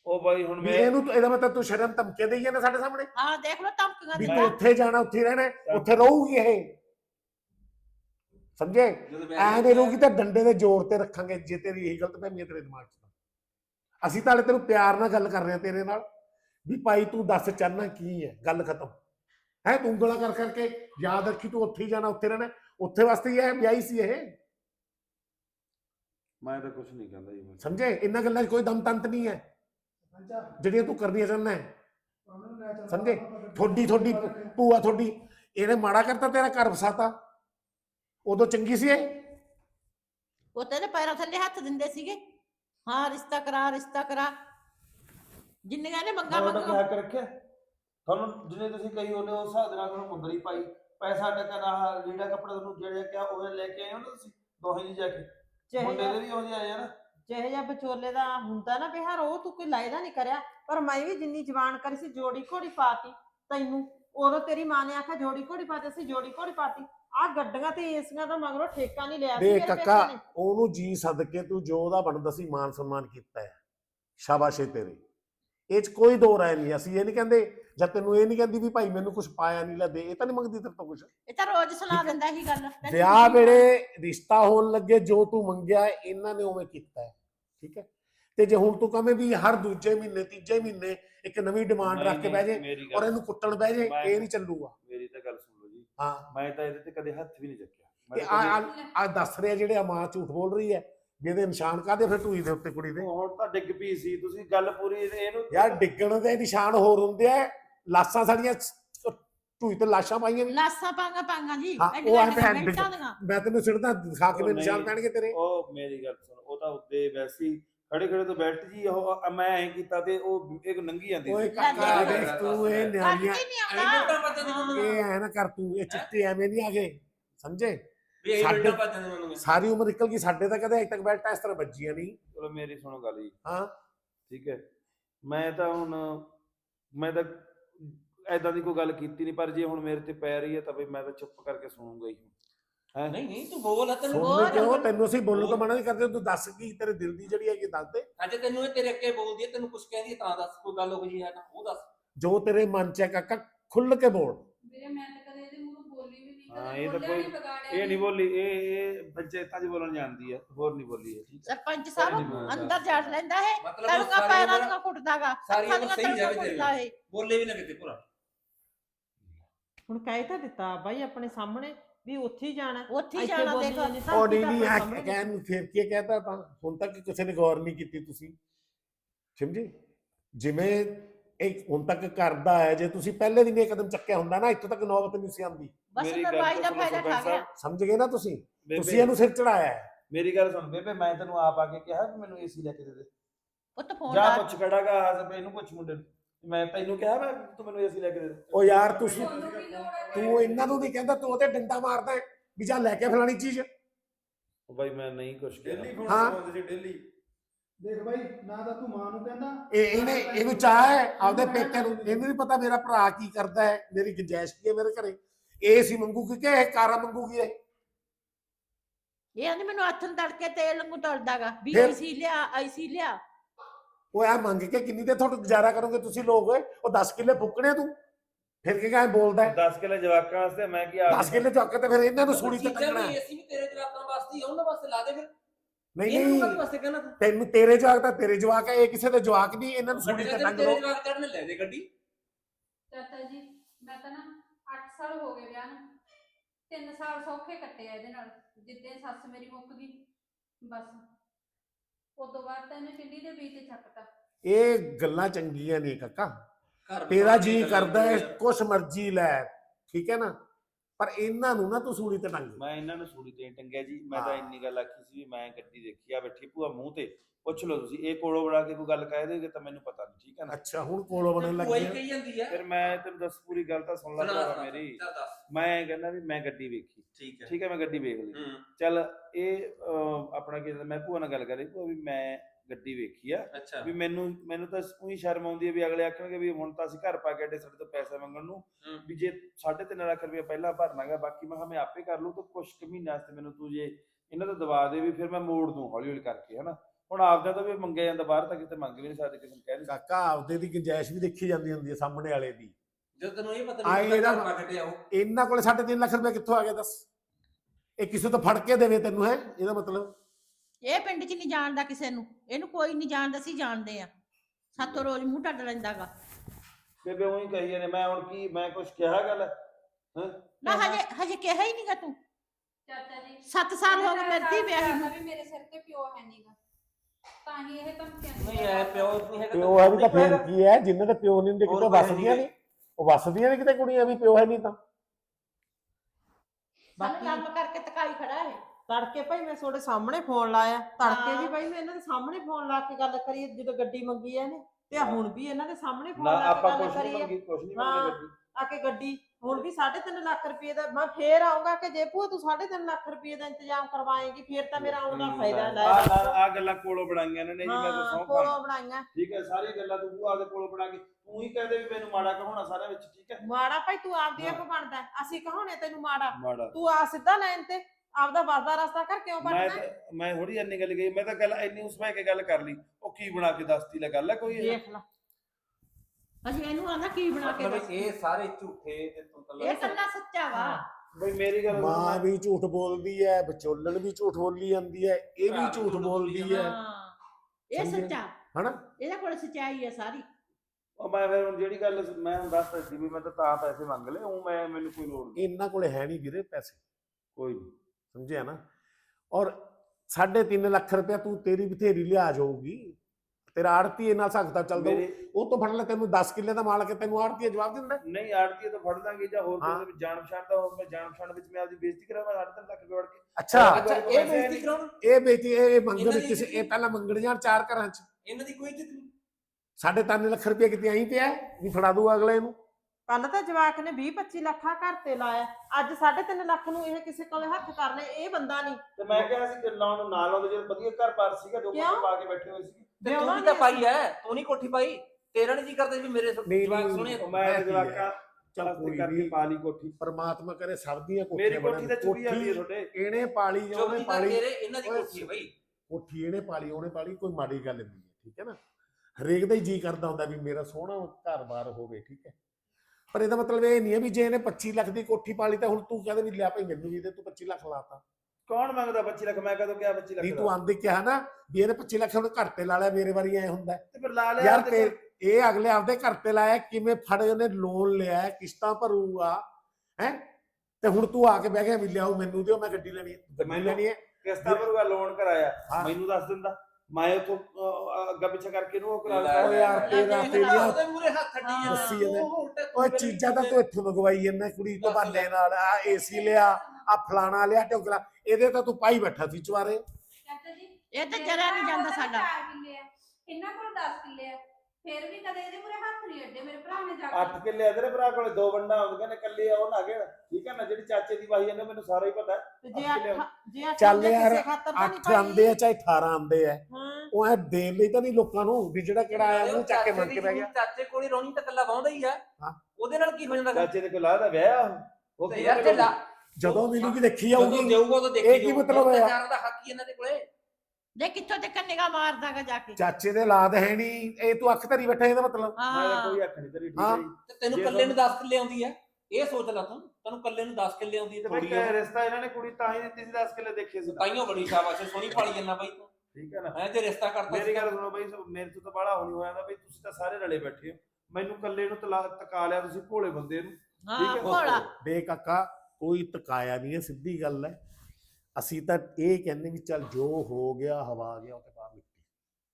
ਉਹ ਬਾਈ ਹੁਣ ਵੀ ਮੈਂ ਇਹਨੂੰ ਇਹਦਾ ਮਤਲਬ ਤੂੰ ਸ਼ਰਮ ਧਮਕੇ ਦੇਈ ਜਾਂਦਾ ਸਾਡੇ ਸਾਹਮਣੇ? ਹਾਂ ਦੇਖ ਲਓ ਧਮਕੀਆਂ ਵੀ ਦਿੰਦਾ ਤੂੰ ਉੱਥੇ ਜਾਣਾ ਉੱਥੇ ਰਹਿਣਾ ਹੈ, ਉੱਥੇ ਰਹੂਗੀ ਇਹ। ਸਮਝੇ? ਜਦੋਂ ਐ ਦੇ ਰਹੂਗੀ ਤਾਂ ਡੰਡੇ ਦੇ ਜ਼ੋਰ ਤੇ ਰੱਖਾਂਗੇ ਜੇ ਤੇਰੀ ਇਹੀ ਗਲਤ ਫਹਿਮੀ ਹੈ ਤੇਰੇ ਦਿਮਾਗ 'ਚ ਤਾਂ। ਅਸੀਂ ਤਾਂ ਹਲੇ ਤੈਨੂੰ ਪਿਆਰ ਨਾਲ ਗੱਲ ਕਰ ਰਹੇ ਹਾਂ ਤੇਰੇ ਨਾਲ ਵੀ ਭਾਈ ਤੂੰ ਦੱਸ ਚਾਹਨਾ ਕੀ ਹੈ ਗੱਲ ਖਤਮ। ਹੈ ਤੂੰ ਉਂਗਲਾਂ ਕਰ ਕਰਕੇ ਯਾਦ ਰੱਖੀ ਤੂੰ ਉੱਥੇ ਹੀ ਜਾਣਾ ਉੱਥੇ ਰਹਿਣਾ। ਉੱਥੇ ਵਾਸਤੇ ਹੀ ਹੈ ਵਿਆਹੀ ਸੀ ਇਹ। ਮੈਂ ਤਾਂ ਕੁਝ ਨਹੀਂ ਕਹਿੰਦਾ ਜੀ ਸਮਝੇ? ਇਹਨਾਂ ਗੱਲਾਂ 'ਚ ਕੋਈ ਦਮ ਤੰਤ ਨਹੀਂ ਹੈ। ਜਿਹੜੀਆਂ ਤੂੰ ਕਰਨੀਆਂ ਚਾਹੁੰਦਾ ਹੈ। ਸਮਝੇ? ਥੋੜੀ ਥੋੜੀ ਭੂਆ ਥੋੜੀ ਇਹਨੇ ਮਾੜਾ ਕਰਤਾ ਤੇਰਾ ਘਰ ਵਸਾਤਾ। ਉਦੋਂ ਚੰਗੀ ਸੀ ਇਹ? ਉਹ ਤੇਰੇ ਪੈਰਾਂ ਥੱਲੇ ਹੱਥ ਦਿੰਦੇ ਸੀਗੇ। ਹਾਂ ਰਿਸ਼ਤਾ ਕਰਾ ਰਿਸ਼ਤਾ ਕਰਾ। ਜਿੰਨੀਆਂ ਨੇ ਮੰਗਾ ਮੰਗਾ ਹੱਕ ਰੱਖਿਆ। ਤੁਹਾਨੂੰ ਜਿੰਨੇ ਤੁਸੀਂ ਕਹੀ ਉਹਨੇ ਉਸ ਹਿਸਾਬ ਦੇ ਨਾਲ ਤੁਹਾਨੂੰ ਮੁੰਦਰੀ ਪਾਈ। ਪੈਸਾ ਟਕਾ ਨਾ ਲੀੜਾ ਕੱਪੜਾ ਤੁਹਾਨੂੰ ਜਿਹੜਾ ਕਿਹਾ ਉਹ ਲੈ ਕੇ ਆਏ ਹੋ ਨਾ ਤੁਸੀਂ ਦੋਹੇ ਜੀ ਜਾ ਕੇ। ਜਿਹੇ ਮੁੰਡੇ ਦੇ ਵੀ ਉਹ ਜਿਹੇ ਨਾ ਜਿਹੇ ਜਿਹਾ ਵਿਚੋਲੇ ਦਾ ਹੁੰਦਾ ਨਾ ਬਿਹਾਰ ਉਹ ਤੂੰ ਕੋਈ ਲਾਇਦਾ ਨਹੀਂ ਕਰਿਆ ਪਰ ਮੈਂ ਵੀ ਜਿੰਨੀ ਜਵਾਨ ਕਰੀ ਸੀ ਜੋੜੀ ਘੋੜੀ ਪਾਤੀ ਤੈਨੂੰ। ਉਦੋਂ ਤੇਰੀ ਮਾਂ ਨੇ ਆਖਿਆ ਜੋੜੀ ਘੋੜੀ ਪਾਤੀ ਸੀ ਜੋੜੀ ਘੋੜੀ ਪਾਤੀ ਆ ਗੱਡੀਆਂ ਤੇ ਏਸੀਆਂ ਦਾ ਮਗਰੋਂ ਠੇਕਾ ਨਹੀਂ ਲਿਆ ਮੇਰੇ ਕੱਕਾ ਨੇ। ਉਹਨੂੰ ਜੀ ਸਦਕੇ ਤੂੰ ਜੋ ਉਹਦਾ ਬਣਦਾ ਸੀ ਮਾਨ ਸਨਮਾਨ ਕੀਤਾ ਹੈ। ਸ਼ਾਬਾਸ਼ ਏ ਤੇਰੇ। ਇਹ ਚ ਕੋਈ ਦੋ ਰਾਏ ਨਹੀਂ ਅਸੀਂ ਇਹ ਨਹੀਂ ਕਹਿੰਦੇ ਜਦ ਤੈਨੂੰ ਇਹ ਨਹੀਂ ਕਹਿੰਦੀ ਵੀ ਭਾਈ ਮੈਨੂੰ ਕੁਝ ਪਾਇਆ ਨਹੀਂ ਲੈ ਦੇ ਇਹ ਤਾਂ ਨਹੀਂ ਮੰਗਦੀ ਤੇਰੇ ਤੋਂ ਕੁਝ ਇਹ ਤਾਂ ਰੋਜ਼ ਸੁਣਾ ਦਿੰਦਾ ਇਹੀ ਗੱਲ। ਵਿਆਹ ਵੇਲੇ ਰਿਸ਼ਤਾ ਹੋਣ ਲੱਗੇ ਜੋ ਤੂੰ ਮੰਗਿਆ ਇਹਨਾਂ ਨੇ ਉਵੇਂ ਕੀਤਾ ਹੈ। ਠੀਕ ਹੈ? ਤੇ ਜੇ ਹੁਣ ਤੂੰ ਕਵੇਂ ਵੀ ਹਰ ਦੂਜੇ ਮਹੀਨੇ ਤੀਜੇ ਮਹੀਨੇ ਇੱਕ ਨਵੀਂ ਡਿਮਾਂਡ ਰੱਖ ਕੇ ਬਹਿ ਜੇ ਔਰ ਇਹਨੂੰ ਕੁੱਟਣ ਬਹਿ ਜੇ ਇਹ ਨਹੀਂ ਚੱਲੂਗਾ। ਮੇਰੀ ਤਾਂ ਗੱਲ ਸੁਣ ਲਓ ਜੀ। ਹਾਂ। ਮੈਂ ਤਾਂ ਇਹਦੇ ਤੇ ਕਦੇ ਹੱਥ ਵੀ ਨਹੀਂ ਚੱਕਿਆ। ਤੇ ਆ- ਆ ਦੱਸ ਰਿਹਾ ਜਿਹੜੇ ਆ ਮਾਂ ਝੂਠ ਬੋਲ ਰਹੀ ਹੈ। ਵੀ ਇਹਦੇ ਨਿਸ਼ਾਨ ਕਾਦੇ ਫਿਰ ਟੂਈ ਦੇ ਉੱਤੇ ਕੁੜੀ ਦੇ? ਹੁਣ ਤਾਂ ਡਿੱਗ ਪਈ ਸੀ ਤੁਸੀਂ ਗੱਲ ਪੂਰੀ ਇਹਨੂੰ ਯਾਰ ਡਿੱਗਣ ਦੇ ਨਿਸ਼ਾਨ ਹੋਰ ਹੁੰਦੇ ਆ ਲਾਸਾਂ ਸਾਡੀਆਂ ਟੂਈ ਤੇ ਲਾਸ਼ਾਂ ਪਾਈਆਂ ਵੀ। ਲਾਸਾਂ ਪਾਂਗਾ ਪਾਂਗਾ ਜੀ ਹਾਂ, ਉਹ ਐਂ ਭੈਣ ਮੈਂ ਤੈਨੂੰ ਸਿੱਟਦਾ ਦਿਖਾ ਕੇ ਉਹ ਮੇਰੇ ਨਿਸ਼ਾਨ ਨਹੀਂ। ਪੈਣਗੇ ਤੇਰੇ। ਉਹ ਮੇਰੀ ਗੱਲ ਸੁਣ ਉਹ ਤਾਂ ਉੱਤੇ ਵੈਸੇ ਖੜੇ ਖੜੇ ਤੋਂ ਬੈਲਟ ਜੀ ਉਹ ਮੈਂ ਐਂ ਕੀਤਾ ਤੇ ਉਹ ਇੱਕ ਨੰਗੀ ਜਾਂਦੀ ਓਏ ਸੀ। ਕਾਕਾ ਲੈ ਦੇਖ ਤੂੰ ਇਹ ਨਿਆਣੀਆਂ ਨਹੀਂ ਆਉਂਦਾ। ਇਹ ਐ ਨਾ ਕਰ ਤੂੰ ਇਹ ਚਿੱਟੇ ਐਵੇਂ ਨਹੀਂ ਆ ਗਏ ਸਮਝੇ? ਵੀ ਇਹ ਸਾਡੇ- ਮੈਨੂੰ ਸਾਰੀ ਉਮਰ ਨਿਕਲ ਗਈ ਸਾਡੇ ਤਾਂ ਕਦੇ ਅਜੇ ਤੱਕ ਇਸ ਤਰ੍ਹਾਂ ਵੱਜੀਆਂ ਨਹੀਂ। ਚਲੋ ਮੇਰੀ ਸੁਣੋ ਗੱਲ ਜੀ। ਹਾਂ। ਠੀਕ ਹੈ। ਮੈਂ ਤਾਂ ਹੁਣ ਮੈਂ ਤਾਂ ਐਦਾਂ ਦੀ ਕੋਈ ਗੱਲ ਕੀਤੀ ਨਹੀਂ ਪਰ ਜੇ ਹੁਣ ਮੇਰੇ ਤੇ ਪੈ ਰਹੀ ਹੈ ਤਾਂ ਬਈ ਮੈਂ ਤਾਂ ਚੁੱਪ ਕਰਕੇ ਸੁਣੂੰਗਾ ਹੀ। ਹੈ? ਨਹੀਂ ਨਹੀਂ ਤੂੰ ਬੋਲ ਤੈਨੂੰ ਸੁਣਨੇ ਕਿਉਂ? ਤੈਨੂੰ ਅਸੀਂ ਬੋਲਣ ਤੋਂ ਮਨਾ ਨਹੀਂ ਕਰਦੇ ਤੂੰ ਦੱਸ ਕੀ ਤੇਰੇ ਦਿਲ ਦੀ ਜਿਹੜੀ ਹੈਗੀ ਦੱਸ ਦੇ। ਅੱਜ ਤੈਨੂੰ ਇਹ ਤੇਰੇ ਅੱਗੇ ਬੋਲਦੀ ਹੈ ਤੈਨੂੰ ਕੁਝ ਕਹਿੰਦੀ ਹੈ ਤਾਂ ਦੱਸ ਕੋਈ ਗੱਲ ਹੋ ਜੀ ਹੈ ਤਾਂ ਉਹ ਦੱਸ। ਜੋ ਤੇਰੇ ਮਨ ਚ ਹੈ ਕਾਕਾ ਖੁੱਲ ਕੇ ਬੋਲ। ਵੀਰੇ ਮੈਂ ਤਾਂ ਕਦੇ ਇਹਦੇ ਮੂੰਹੋਂ ਬੋਲੀ ਵੀ ਨਹੀਂ ਹਾਂ, ਇਹ ਤਾਂ ਕੋਈ- ਇਹ ਨਹੀਂ ਬੋਲੀ ਇਹ ਇਹ ਪੰਚਾਇਤਾਂ 'ਚ ਬੋਲਣ ਜਾਣਦੀ ਹੈ ਹੋਰ ਨਹੀਂ ਬੋਲੀ ਹੈ ਠੀਕ ਹੈ ਸਰਪੰਚ ਸਾਹਿਬ। ਅੰਦਰ ਜੜ ਲੈਂਦਾ ਹੈ ਮਤਲਬ ਤੜਕਾ ਸਾਰੀ ਪੈਰਾਂ ਉਮਰ ਦੀਆਂ ਕੁੱਟਦਾਗਾ ਸਾਰੀ ਉਮਰ ਸਹੀ ਜਾਵੇ ਤੇਰੇ ਬੋਲੇ ਵੀ ਨਾ ਕਿਤੇ ਪੂਰਾ ਹੁਣ ਕਹਿ ਤਾਂ ਦਿੱਤਾ ਬਾਈ ਆਪਣੇ ਸਾਹਮਣੇ ਵੀ ਉੱਥੇ ਹੀ ਜਾਣਾ। ਉੱਥੇ ਹੀ ਇੱਥੇ ਜਾਣਾ ਬੋਲੀ ਦੇਖ। ਜਾਂਦੀ, ਉਹ ਧਰਤੀ ਨਹੀਂ ਤਾਂ ਨਹੀਂ ਆਪਣੇ ਆ ਸਾਹਮਣੇ ਕਹਿਣ ਨੂੰ ਫੇਰ ਕੀ ਕਹਤਾ ਤਾਂ ਹੁਣ ਤੱਕ ਕਿਸੇ ਨੇ ਗੌਰ ਨਹੀਂ ਕੀਤੀ ਤੁਸੀਂ। ਸਮਝੇ ਜਿਵੇਂ ਇਹ ਹੁਣ ਤੱਕ ਕਰਦਾ ਹੈ ਜੇ ਤੁਸੀਂ ਪਹਿਲੇ ਦਿਨ ਇਹ ਕਦਮ ਚੱਕਿਆ ਹੁੰਦਾ ਨਾ ਇੱਥੋਂ ਤੱਕ ਨੌਬਤ ਨਹੀਂ ਸੀ ਆਉਂਦੀ। ਬਸ ਮੇਰੀ ਗੱਲ ਨਰਵਾਈ ਦਾ ਸੁਣੋ ਫਾਇਦਾ ਸਰਪੰਚ ਠਾ ਗਿਆ ਸਾਹਿਬ। ਸਮਝ ਗਏ ਨਾ ਤੁਸੀਂ? ਬੇਬੇ, ਤੁਸੀਂ ਇਹਨੂੰ ਸਿਰ ਚੜਾਇਆ ਹੈ। ਮੇਰੀ ਗੱਲ ਸੁਣ ਬੇਬੇ ਮੈਂ ਤੈਨੂੰ ਆਪ ਆ ਕੇ ਕਿਹਾ ਵੀ ਮੈਨੂੰ ਏਸੀ ਲੈ ਕੇ ਦੇ ਦੇ। ਪੁੱਤ ਫੋਨ ਜਾ ਲਾ। ਪੁੱਛ ਖੜਾਗਾ ਹਸ ਇਹਨੂੰ ਪੁੱਛ ਮੁੰਡੇ ਨੂੰ। ਮੈਂ ਤੈਨੂੰ ਕਿਹਾ ਮੈਂ ਤੂੰ ਮੈਨੂੰ ਏਸੀ ਲੈ ਕੇ ਦੇ ਦੇ। ਉਹ ਯਾਰ ਤੁਸੀਂ ਤੂੰ ਇਹਨਾਂ ਨੂੰ ਨਹੀਂ ਕਹਿੰਦਾ ਤੂੰ ਉਹਤੇ ਡੰਡਾ ਮਾਰਦਾ ਹੈ ਵੀ ਜਾ ਲੈ ਕੇ ਫਲਾਣੀ ਚੀਜ਼। ਉਹ ਬਾਈ ਮੈਂ ਨਹੀਂ ਕੁਛ ਡੇਲੀ ਕਿਹਾ ਫੋਨ ਹਾਂ। ਸੀ ਡੇਲੀ। ਦੇਖ ਬਾਈ ਨਾ ਤਾਂ ਤੂੰ ਮਾਂ ਨੂੰ ਕਹਿੰਦਾ ਇਹ ਇਹਨੇ ਇਹਨੂੰ ਚਾਹ ਹੈ ਆਪਦੇ ਪੇਕੇ ਨੂੰ ਇਹਨੂੰ ਨਹੀਂ ਪਤਾ ਮੇਰਾ ਭਰਾ ਕੀ ਕਰਦਾ ਹੈ ਮੇਰੀ ਗੁੰਜਾਇਸ਼ ਕੀ ਹੈ ਮੇਰੇ ਘਰੇ। ਇਹ ਸੀ ਮੰਗੂਗੀ ਕਿ ਇਹ ਕਾਰਾ ਮੰਗੂਗੀ ਇਹ? ਇਹ ਆਂਦੀ ਮੈਨੂੰ ਹੱਥ ਨੂੰ ਤੜਕੇ ਤੇਲ ਵਾਂਗੂ ਤੜਦਾਗਾ ਵੀ ਫਿਰ? ਐਸੀ ਲਿਆ ਐਸੀ ਲਿਆ। ਉਹ ਆ ਮੰਗ ਕੇ ਕਿੰਨੀ ਦੇ ਤੁਹਾਡਾ ਗੁਜ਼ਾਰਾ ਕਰੋਗੇ ਤੁਸੀਂ ਲੋਕ? ਉਹ 10 ਕਿੱਲੇ ਫੁੱਕਣੇ ਤੂੰ। ਫਿਰ ਕੀ ਕਹਾਂ ਬੋਲਦਾ ਹੈ? 10 ਕਿਲੇ ਜਵਾਕਾਂ ਵਾਸਤੇ ਮੈਂ ਕੀ 10 ਕਿੱਲੇ ਚੱਕ ਤੇ ਫਿਰ ਇਹਨਾਂ ਨੂੰ ਸੂਲੀ ਤੇ ਚੀਜ਼ਾਂ ਟੰਗਣਾ ਵੀ ਹੈ। ਅਸੀਂ ਵੀ ਤੇਰੇ ਜਵਾਕਾਂ ਵਾਸਤੇ ਹੀ ਆ, ਉਹਨਾਂ ਵਾਸਤੇ ਲਾ ਦੇ ਫਿਰ। ਨਹੀਂ ਇਹਨੂੰ ਕਾਹਦੇ ਨਹੀਂ ਵਾਸਤੇ ਕਹਿਣਾ ਤੂੰ? ਤੈਨੂੰ ਤੇਰੇ ਜਵਾਕ ਤਾਂ ਤੇਰੇ ਜਵਾਕ ਹੈ ਇਹ ਕਿਸੇ ਦੇ ਜਵਾਕ ਨਹੀਂ ਇਹਨਾਂ ਨੂੰ ਗੱਡੀ ਤੇ ਤੇ ਟੰਗ ਤੇਰੇ ਲਓ ਜਵਾਕ ਚੜਨ ਲੈ ਦੇ ਗੱਡੀ। ਚਾਚਾ ਜੀ ਮੈਂ ਤਾਂ ਨਾ 8 ਸਾਲ ਹੋ ਗਏ ਵਿਆਹ ਨੂੰ। 3 ਸਾਲ ਸੌਖੇ ਕੱਟੇ ਆ ਇਹਦੇ ਨਾਲ ਜਿੱਦੇ ਸੱਸ ਮੇਰੀ ਮੁੱਕ ਗਈ ਬਸ। ਉਸ ਤੋਂ ਬਾਅਦ ਤਾਂ ਇਹਨੇ ਟਿੱਡੀ ਦੇ ਬੀਜ ਤੇ ਚੱਕਤਾ। ਇਹ ਗੱਲਾਂ ਚੰਗੀਆਂ ਨਹੀਂ ਕਾਕਾ। ਘਰ ਤੇਰਾ ਜੀ ਕਰਦਾ ਹੈ। ਕੁਛ ਮਰਜ਼ੀ ਲੈ ਠੀਕ ਹੈ ਨਾ? ਪਰ ਇਹਨਾਂ ਨੂੰ ਨਾ ਤੂੰ ਸੂਲੀ ਤੇ ਟੰਗ। ਮੈਂ ਇਹਨਾਂ ਨੂੰ ਸੂੜੀ ਤੇ ਟੰਗਿਆ ਜੀ। ਮੈਂ ਤਾਂ। ਇੰਨੀ ਗੱਲ ਆਖੀ ਸੀ ਵੀ ਮੈਂ ਗੱਡੀ ਦੇਖੀ ਆ ਬੈਠੀ ਭੂਆ ਮੂੰਹ ਤੇ। ਪੁੱਛ ਲਓ ਤੁਸੀਂ ਇਹ ਕੋਲੋਂ ਬਣਾ ਕੇ ਕੋਈ ਗੱਲ ਕਹਿ ਦੇਗੇ ਤਾਂ ਮੈਨੂੰ ਪਤਾ ਨਹੀਂ ਠੀਕ ਹੈ ਨਾ? ਅੱਛਾ ਹੁਣ ਕੋਲੋਂ ਬਣਨ ਲੱਗ ਕੋਈ ਗਿਆ ਕਹੀ ਜਾਂਦੀ ਆ। ਫਿਰ ਮੈਂ ਤੈਨੂੰ ਦੱਸ ਪੂਰੀ ਗੱਲ ਤਾਂ ਸੁਣ ਲੈ ਭਰਾ ਮੇਰੀ। ਮੈਂ ਕਹਿੰਦਾ ਵੀ ਮੈਂ ਗੱਡੀ ਵੇਖੀ। ਠੀਕ ਹੈ। ਠੀਕ ਹੈ ਮੈਂ ਗੱਡੀ ਵੇਖ ਲਈ। ਚੱਲ ਇਹ ਆਪਣਾ ਕੀ ਮੈਂ ਭੂਆ ਨਾਲ ਗੱਲ ਕਰ ਭੂਆ ਵੀ ਮੈਂ ਗੱਡੀ ਵੇਖੀ ਆ ਅੱਛਾ। ਵੀ ਮੈਨੂੰ ਮੈਨੂੰ ਤਾਂ ਉਹੀ ਸ਼ਰਮ ਆਉਂਦੀ ਹੈ ਵੀ ਅਗਲੇ ਆਖਣਗੇ ਵੀ ਹੁਣ ਤਾਂ ਅਸੀਂ ਘਰ ਪਾ ਕੇ ਅੱਡੇ ਸਾਡੇ ਤੋਂ ਪੈਸੇ ਮੰਗਣ ਨੂੰ ਹੂੰ। ਵੀ ਜੇ 3.5 ਲੱਖ ਰੁਪਏ ਪਹਿਲਾਂ ਭਰਨਾਗਾ ਬਾਕੀ ਮੈਂ ਕਿਹਾ ਮੈਂ ਆਪੇ ਕਰ ਲੂੰ ਤਾਂ ਕੁਛ ਕੁ ਮਹੀਨਿਆਂ ਵਾਸਤੇ ਮੈਨੂੰ ਤੂੰ ਜੇ ਇਹਨਾਂ ਤੋਂ ਦਬਾ ਦੇ ਵੀ ਫਿਰ ਮੈਂ ਮੋੜ ਦੂੰ ਹੌਲੀ ਹੌਲੀ ਕਰਕੇ ਹਨਾ। ਹੁਣ ਆਪਦਾ ਤਾਂ ਵੀ ਮੰਗਿਆ ਜਾਂਦਾ ਬਾਹਰ ਤਾਂ ਕਿਤੇ ਮੰਗ ਵੀ ਨਹੀਂ ਸਕਦੇ ਕਿਸੇ ਨੂੰ ਕਹਿ ਨਹੀਂ ਕਾਕਾ ਆਪਦੇ ਦੀ ਗੁੰਜਾਇਸ਼ ਵੀ ਦੇਖੀ ਜਾਂਦੀ ਹੁੰਦੀ ਹੈ ਸਾਹਮਣੇ ਵਾਲੇ ਦੀ। ਜਦ ਤੈਨੂੰ ਇਹ ਪਤਾ ਆਏ ਨਹੀਂ ਇਹਦਾ- ਕਿਹਦਾ ਕੱਟਿਆ ਉਹ। ਇਹਨਾਂ ਕੋਲੇ 3.5 ਲੱਖ ਰੁਪਏ ਕਿੱਥੋਂ ਆ ਗਿਆ ਦੱਸ। ਇਹ ਕਿਸੇ ਤੋਂ ਫੜ ਕੇ ਦੇਵੇ ਤੈਨੂੰ ਹੈ? ਇਹਦਾ ਮਤਲਬ ਇਹ ਪਿੰਡ 'ਚ ਨਹੀਂ ਜਾਣਦਾ ਕਿਸੇ ਨੂੰ। ਇਹਨੂੰ ਕੋਈ ਨਹੀਂ ਜਾਣਦਾ ਅਸੀਂ ਜਾਣਦੇ ਆ ਸਾਥੋਂ ਰੋਜ਼ ਮੂੰਹ ਟੱਡ ਲੈਂਦਾਗਾ। ਬੇਬੇ ਉਹੀ ਕਹੀ ਜਾਂਦੇ ਮੈਂ ਹੁਣ ਕੀ ਮੈਂ ਕੁਛ ਕਿਹਾ ਗੱਲ? ਹਾਂ? ਨਾ ਹਜੇ ਹਜੇ ਕਿਹਾ ਹੀ ਨਹੀਂਗਾ ਤੂੰ। ਚਾਚਾ ਜੀ 7 ਸਾਲ ਹੋ ਗਏ ਮੇਰੇ ਧੀ ਵਿਆਹੀ ਨੂੰ? ਵੀ ਮੇਰੇ ਸਿਰ ਤੇ ਪਿਓ ਹੈ ਨਹੀਂਗਾ। ਤਾਂ ਹੀ ਇਹ ਧਮਕੀਆਂ ਨਹੀਂ ਐ ਪਿਓ ਨਹੀਂ ਹੈਗਾ ਪਿਓ ਹੈ ਵੀ ਤਾਂ ਫੇਰ ਕੀ ਹੈ? ਜਿਨ੍ਹਾਂ ਦੇ ਪਿਓ ਨਹੀਂ ਹੁੰਦੇ ਕਿਤੇ ਵੱਸਦੀਆਂ ਨਹੀਂ ਨਹੀਂ। ਉਹ ਵੱਸਦੀਆਂ ਨੇ ਕਿਤੇ ਕੁੜੀਆਂ ਵੀ ਪਿਓ ਹੈ ਨਹੀਂ ਤਾਂ। ਬਾਕੀ- ਕੰਮ ਕਰਕੇ ਤਕਾਈ ਖੜਾ ਹੈ। ਤੜਕੇ ਭਾਈ ਮੈਂ ਤੁਹਾਡੇ ਸਾਹਮਣੇ ਫੋਨ ਲਾਇਆ ਤੜਕੇ ਵੀ। ਭਾਈ ਮੈਂ ਇਹਨਾਂ ਦੇ ਸਾਹਮਣੇ ਫੋਨ ਲਾ ਕੇ ਗੱਲ ਕਰੀ ਜਦੋਂ ਗੱਡੀ ਮੰਗੀ ਐ ਇਹਨੇ ਤੇ ਹੁਣ ਵੀ ਇਹਨਾਂ ਦੇ ਸਾਹਮਣੇ ਫੋਨ ਨਾ ਲਾ ਕੇ ਆਪਾਂ ਗੱਲ ਕੁਛ ਨਹੀਂ ਕਰੀ ਐ ਮੰਗੀ ਕੁਛ ਨਹੀਂ ਹਾਂ। ਮੰਗੇ ਗੱਡੀ ਆ ਕੇ ਗੱਡੀ ਹੁਣ ਵੀ 3.5 ਲੱਖ ਰੁਪਏ ਦਾ ਮੈਂ ਫੇਰ ਆਉਂਗਾ ਕਿ ਜੇ ਭੂਆ ਤੂੰ 3.5 ਲੱਖ ਰੁਪਏ ਦਾ ਇੰਤਜ਼ਾਮ ਕਰਵਾਏਗੀ ਫੇਰ ਤਾਂ ਮੇਰਾ ਆਉਣ ਦਾ ਫਾਇਦਾ ਲੈ ਆ ਆ ਗੱਲਾਂ ਕੋਲੋਂ ਬਣਾਈਆਂ ਇਹਨਾਂ ਨੇ ਜੀ ਮੈਂ ਹਾਂ ਸੌਂ ਕੋਲੋਂ ਬਣਾਈਆਂ ਠੀਕ ਹੈ ਸਾਰੀ ਗੱਲਾਂ ਤੂੰ ਭੂਆ ਦੇ ਕੋਲੋਂ ਬਣਾ ਕੇ ਤੂੰ ਹੀ ਕਹਦੇ ਵੀ ਮੈਨੂੰ ਮਾੜਾ ਕਹਾਉਣਾ ਸਾਰਿਆਂ ਵਿੱਚ ਠੀਕ ਹੈ ਮਾੜਾ ਭਾਈ ਤੂੰ ਆਪਦੀ। ਆਪ ਬਣਦਾ ਹੈ। ਅਸੀਂ ਕਹਾਉਣੇ ਤੈਨੂੰ ਮਾੜਾ ਮਾੜਾ ਤੂੰ ਆ ਸਿੱਧਾ ਲਾਈਨ ਤੇ ਆਪਦਾ ਵਸਦਾ ਰਸਤਾ ਕਰ ਕਿਉਂ ਮੈਂ ਬਣਨਾ ਤਾਂ ਮੈਂ ਥੋੜੀ ਇੰਨੀ ਗੱਲ ਕਹੀ ਮੈਂ ਤਾਂ ਗੱਲ ਇੰਨੀ ਉਸ ਕੇ ਗੱਲ ਕਰ ਲਈ ਉਹ ਕੀ ਬਣਾ ਕੇ ਦੱਸਤੀ ਲੈ ਗੱਲ ਹੈ ਕੋਈ ਇਹ? ਦੇਖ ਲੈ। ਹਜੇ ਇਹਨੂੰ ਆਂਦਾ ਕੀ ਬਣਾ ਕੇ ਮਤਲਬ ਦੱਸ? ਇਹ ਸਾਰੇ ਝੂਠੇ ਤੇ ਇਹ ਕੱਲਾ ਸੱਚਾ ਵਾ। ਬਈ ਮੇਰੀ ਗੱਲ ਮਾਂ ਵੀ ਝੂਠ ਬੋਲਦੀ ਹੈ ਵਿਚੋਲਣ ਵੀ ਝੂਠ ਬੋਲੀ ਜਾਂਦੀ ਹੈ ਇਹ ਵੀ ਝੂਠ ਬੋਲਦੀ ਬੋਲੀ ਹੈ ਹਾਂ। ਇਹ ਸਮਝੇ? ਸੱਚਾ। ਹਨਾ? ਇਹਦੇ ਕੋਲ ਸੱਚਾਈ ਹੈ ਸਾਰੀ। ਉਹ ਮੈਂ ਫਿਰ ਹੁਣ ਜਿਹੜੀ ਗੱਲ ਮੈਂ ਹੁਣ ਦੱਸ ਦਿੱਤੀ ਵੀ ਮੈਂ ਤਾਂ ਤਾਂ ਪੈਸੇ ਮੰਗ ਲਏ ਉਹ ਮੈਂ ਮੈਨੂੰ ਕੋਈ ਲੋੜ ਨਹੀਂ ਇਹਨਾਂ ਕੋਲੇ ਹੈ ਨਹੀਂ ਵੀਰੇ ਪੈਸੇ। ਕੋਈ ਨਹੀਂ ਸਮਝਿਆ ਨਾ? ਔਰ 3.5 ਲੱਖ ਰੁਪਇਆ ਤੂੰ ਤੇਰੀ ਬਥੇਰੀ ਲਿਆਜ ਹੋਊਗੀ। ਤੇਰਾ ਆੜਤੀ ਨਾਲ ਸਕਦਾ ਚੱਲਦਾ। ਮੇਰੇ ਉਹ ਤੋਂ ਫੜ ਲੈ ਤੈਨੂੰ 10 ਕਿੱਲੇ ਦਾ ਮਾਲਕ ਹੈ ਤੈਨੂੰ ਆੜਤੀ ਜਵਾਬ ਦਿੰਦਾ ਨਹੀਂ ਆੜਤੀ ਤਾਂ ਫੜ ਦਾਂਗੇ ਜਾਂ ਹੋਰ ਹਾਂ। ਕੋਈ ਵੀ ਜਾਣ ਪਛਾਣ ਦਾ ਹੋਰ ਮੈਂ ਜਾਣ ਪਛਾਣ ਵਿੱਚ ਮੈਂ ਆਪਦੀ ਬੇਇੱਜ਼ਤੀ ਕਰਾਂ ਮੈਂ 8.5 ਲੱਖ ਰੁਪਏ ਵੜ ਕੇ। ਅੱਛਾ। ਅੱਛਾ ਇਹ ਬੇਇੱਜ਼ਤੀ ਕਰਾਉਣ? ਇਹ ਬੇਟੀ ਇਹ ਮੰਗਣ ਇਹਨਾਂ ਦੀ ਕਿਸੇ ਇਹ ਪਹਿਲਾਂ ਮੰਗਣ ਜਾਣ ਚਾਰ ਘਰਾਂ ਚ। ਇਹਨਾਂ ਦੀ ਕੋਈ ਇੱਜ਼ਤ ਨਹੀਂ। ਸਾਢੇ ਤਿੰਨ ਲੱਖ ਰੁਪਏ ਕਿਤੇ ਆਈ ਪਿਆ ਵੀ ਫੜਾ ਦੂ ਅਗਲੇ ਨੂੰ। ਕੱਲ ਤਾਂ ਜਵਾਕ ਨੇ 20 25 ਲੱਖਾਂ ਘਰ ਤੇ ਲਾਇਆ। ਅੱਜ 3.5 ਲੱਖ ਨੂੰ ਇਹ ਕਿਸੇ ਕੋਲੇ ਹੱਥ ਕਰਨੇ ਇਹ ਬੰਦਾ ਨਹੀਂ। ਤੇ ਮੈਂ ਕਿਹਾ ਸੀ ਕਿ ਲਾਉਣ ਨੂੰ ਨਾ ਲਾਉਂਦੇ ਜਦੋਂ ਵਧੀਆ ਘਰ ਬਾਰ ਸੀਗਾ ਦੋ ਕਿਉਂ? ਕੋਠੇ ਪਾ ਕੇ ਬੈਠੇ ਹੋਏ ਸੀ ਤੇ ਤੂੰ ਵੀ ਤਾਂ ਪਾਈ ਐ? ਤੂੰ ਨਹੀਂ ਕੋਠੀ ਪਾਈ? ਤੇਰਾ ਨਹੀਂ ਜੀ ਕਰਦਾ ਵੀ ਮੇਰੇ ਜਵਾਕ ਸੋਹਣੇ ਉਹ ਮੈਂ ਮੈਂ ਕੀ ਜਵਾਕਾਂ ਚੱਲ ਵਾਸਤੇ ਕੋਈ ਕਰਕੇ ਨਹੀਂ। ਪਾ ਲਈ ਕੋਠੀ। ਪਰਮਾਤਮਾ ਕਰੇ ਸਭ ਦੀਆਂ ਮੇਰੀ ਕੋਠੀਆਂ ਕੋਠੀ ਤਾਂ ਬਣਨ। ਚੁਰੀ ਜਾਂਦੀ ਹੈ ਤੁਹਾਡੇ। ਇਹਨੇ ਪਾਲੀ ਜਾਂ ਉਹਨੇ ਚੌਕੀ ਤਾਂ ਪਾਲੀ। ਤੇਰੇ ਇਹਨਾਂ ਦੀ ਓਏ, ਕੋਠੀ ਹੈ ਬਈ। ਕੋਠੀ ਇਹਨੇ ਪਾਲੀ ਉਹਨੇ ਪਾਲੀ ਕੋਈ ਮਾੜੀ ਗੱਲ ਨਹੀਂ ਹੈ ਠੀਕ ਹੈ ਨਾ? ਹਰੇਕ ਦਾ ਹੀ ਜੀ ਕਰਦਾ ਹੁੰਦਾ ਵੀ ਮੇਰਾ ਸੋਹਣਾ ਘਰ-ਬਾਰ ਹੋਵੇ ਠੀਕ ਹੈ? ਪਰ ਇਹਦਾ ਮਤਲਬ ਇਹ ਨਹੀਂ ਹੈ ਵੀ ਜੇ ਇਹਨੇ 25 ਲੱਖ ਦੀ ਕੋਠੀ ਪਾਲੀ ਤਾਂ ਹੁਣ ਤੂੰ ਕਹਿੰਦੇ ਵੀ ਲਿਆ ਭਾਈ ਮੈਨੂੰ ਵੀ ਦੇ ਤੂੰ 25 ਲੱਖ ਲਾਤਾ ਕੌਣ ਮੰਗਦਾ 25 ਲੱਖ? ਮੈਂ ਕਦੋਂ ਕਿਹਾ 25 ਲੱਖ ਨਹੀਂ? ਤੂੰ ਆਂਦੇ ਕਿਹਾ ਨਾ ਵੀ ਇਹਨੇ 25 ਲੱਖ ਉਹਨੇ ਘਰ ਤੇ ਲਾ ਲਿਆ ਮੇਰੇ ਵਾਰੀ ਐ ਹੁੰਦਾ। ਤੇ ਫਿਰ ਲਾ ਲਿਆ ਯਾਰ ਤੇ ਇਹ ਅਗਲੇ ਆਪਦੇ ਘਰ ਤੇ ਲਾਇਆ ਕਿਵੇਂ ਫੜ ਉਹਨੇ ਲੋਨ ਲਿਆ ਕਿਸ਼ਤਾਂ ਭਰੂਗਾ ਹੈ? ਤੇ ਹੁਣ ਤੂੰ ਆ ਕੇ ਬਹਿ ਗਿਆ ਵੀ ਲਿਆਓ ਮੈਨੂੰ ਦਿਓ ਮੈਂ ਗੱਡੀ ਲੈਣੀ ਹੈ। ਗੱਡੀ ਮੈਨੂੰ- ਲੈਣੀ ਹੈ। ਕਿਸ਼ਤਾਂ ਭਰੂਗਾ ਲੋਨ ਕਰਾਇਆ। ਮੈਨੂੰ ਦੱਸ ਦਿੰਦਾ। ਮੈਂ ਉਥੋਂ ਅੱਗਾ ਪਿੱਛਾ ਕਰਕੇ ਇਹਨੂੰ ਉਹ ਕਰਾ ਲੈ, ਓ ਯਾਰ ਤੇਰਾ ਲੈ, ਤੇ ਲਿਆ ਉਹਦੇ ਮੂਹਰੇ ਹੱਥ ਅੱਡੀ ਜਾਂਦਾ ਦੱਸੀ ਜਾਂਦੇ। ਉਹ ਉਲਟੇ ਓਏ ਚੀਜ਼ਾਂ ਤਾਂ ਮੇਰੇ ਤੂੰ ਇੱਥੋਂ ਮੰਗਵਾਈ ਜਾਂਦਾ ਕੁੜੀ ਤੋਂ ਦੱਸ ਲੈ। ਬਾਨੇ ਨਾਲ। ਆ ਏਸੀ ਲਿਆ ਆ ਫਲਾਣਾ ਲਿਆ ਟੋਕਰਾ ਇਹਦੇ ਤਾਂ ਤੂੰ ਪਾਈ ਬੈਠਾ ਸੀ ਚਵਾਰੇ ਚਾਚਾ ਜੀ? ਇਹ ਤਾਂ ਮੇਰੇ ਜਰਾ ਨਹੀਂ ਜਾਂਦਾ ਸਾਡਾ। ਚਾਰ ਕਿੱਲੇ ਆ। ਇਹਨਾਂ ਕੋਲ 10 ਕਿੱਲੇ ਆ। ਫਿਰ ਵੀ ਕਦੇ ਇਹਦੇ ਮੂਰੇ ਹੱਥ ਨਹੀਂ ਅੱਡੇ ਮੇਰੇ ਭਰਾ ਨੇ ਜਾ ਅੱਠ ਕਿੱਲੇ ਅਦਰੇ ਭਰਾ ਕੋਲੇ ਦੋ ਵੰਡਾ ਹੁੰਦੀਆਂ ਨੇ ਕੱਲੇ ਆ ਉਹ ਨਾ ਗਏ ਠੀਕ ਹੈ ਨਾ ਜਿਹੜੀ ਚਾਚੇ ਦੀ ਵਾਹੀ ਇਹਨੇ ਮੈਨੂੰ ਸਾਰਾ ਹੀ ਪਤਾ ਹੈ। ਤੇ ਜੇ ਅੱਠ ਕਿੱਲੇ ਅੱਠ ਜੇ ਅੱਠ ਚੱਲ ਹੁੰਦੇ ਯਾਰ, ਕਿਸੇ ਖਾਤਰ ਤਾਂ ਨਹੀਂ 8 ਆਂਦੇ ਆ ਚਾਹੇ 18 ਆਂਦੇ ਆ। ਹਾਂ। ਉਹ ਐ ਦੇਣ ਲਈ ਤਾਂ ਨਹੀਂ ਲੋਕਾਂ ਨੂੰ ਵੀ ਜਿਹੜਾ ਕਿਹੜਾ ਆਇਆ ਮੂੰਹ ਚੱਕ ਕੇ ਮੰਗ ਕੇ ਬਹਿ ਗਿਆ। ਚਾਚੇ ਕੋਲ ਹੀ ਰੋਣੀ ਤਾਂ ਕੱਲਾ ਵਾਉਂਦਾ ਹੀ ਆ। ਹਾਂ। ਉਹਦੇ ਨਾਲ ਕੀ ਹੋ ਜਾਂਦਾ ਗਾ? ਚਾਚੇ ਦੇ ਕੋਲ ਲਾਦਾ ਵਿਆਹ ਉਹ। ਉਹ ਤੇ ਕੀ ਯਾਰ ਜੇ ਲਾ ਜਦੋਂ ਮਿਲੂਗੀ ਦੇਖੀ ਜਦੋਂ ਜਾਊਗੀ ਦੇਊਗਾ ਤਾਂ ਦੇਖੀ ਇਹ ਕੀ ਮਤਲਬ ਹੋਇਆ? ਚਾਰਾਂ ਦਾ ਹੱਕ ਹੀ ਇਹਨਾਂ ਦੇ ਕੋਲੇ। ਦੇ ਕਿੱਥੋਂ ਤੇ ਨਿਗਾਹ ਮਾਰਦਾਗਾ ਜਾ ਕੇ। ਚਾਚੇ ਦੇ ਲਾਦ ਹੈ ਨਹੀਂ ਇਹ ਤੂੰ ਅੱਖ ਧਰੀ ਬੈਠਾ ਇਹਦਾ ਮਤਲਬ। ਮੈਂ ਤਾਂ ਹਾਂ ਕੋਈ ਅੱਖ ਨਹੀਂ ਤੇਰੀ ਠੀਕ ਹਾਂ। ਹੈ। ਜੀ। ਤੇ ਤੈਨੂੰ ਜੇ ਕੱਲੇ ਨੂੰ ਤੁਹਾਨੂੰ- 10 ਕਿੱਲੇ ਆਉਂਦੀ ਆ? ਇਹ ਸੋਚ ਲੈ ਤੂੰ ਤੈਨੂੰ ਕੱਲੇ ਨੂੰ 10 ਕਿੱਲੇ ਆਉਂਦੀ ਤੇ ਹੈ ਬਈ ਥੋੜੀ ਕਿਹ ਰਿਸ਼ਤਾ ਇਹਨਾਂ ਨੇ ਕੁੜੀ ਤਾਂ ਹੀ ਦਿੱਤੀ ਸੀ 10 ਕਿੱਲੇ ਦੇਖੇ ਸੀ ਤਾਂ। ਤਾਈਓ ਬੜੀ ਸ਼ਾਬਾਸ਼ ਹੈ, ਸੋਹਣੀ ਪਾਲੀ ਜੰਨਾ ਬਾਈ ਤੂੰ। ਠੀਕ ਹੈ ਨਾ। ਮੈਂ ਤੇ ਰਿਸ਼ਤਾ ਕਰਤਾ ਮੇਰੀ ਗੱਲ ਸੁਣੋ ਬਈ ਮੇਰੇ ਤੋਂ ਤਾਂ ਬਾਹਲਾ ਹੋਣੀ ਹੋਇਆ ਦਾ ਬਈ ਤੁਸੀਂ ਤਾਂ ਸਾਰੇ ਰਲੇ ਬੈਠੇ ਹੋ। ਮੈਨੂੰ ਕੱਲੇ ਨੂੰ ਤਲਾ ਤਕਾ ਲਿਆ ਤੁਸੀਂ ਭੋਲੇ ਬੰਦੇ ਨੂੰ। ਹਾਂ ਠੀਕ ਹੈ। ਭੋਲਾ। ਦੇ ਕਾਕਾ ਕੋਈ ਤਕਾਇਆ ਨਹੀਂ ਹੈ ਸਿੱਧੀ ਗੱਲ ਹੈ। ਅਸੀਂ ਤਾਂ ਇਹ ਕਹਿੰਦੇ ਵੀ ਚੱਲ ਜੋ ਹੋ ਗਿਆ ਹਵਾ ਗਿਆ ਉਹ ਤੇ ਮਿੱਟੀ।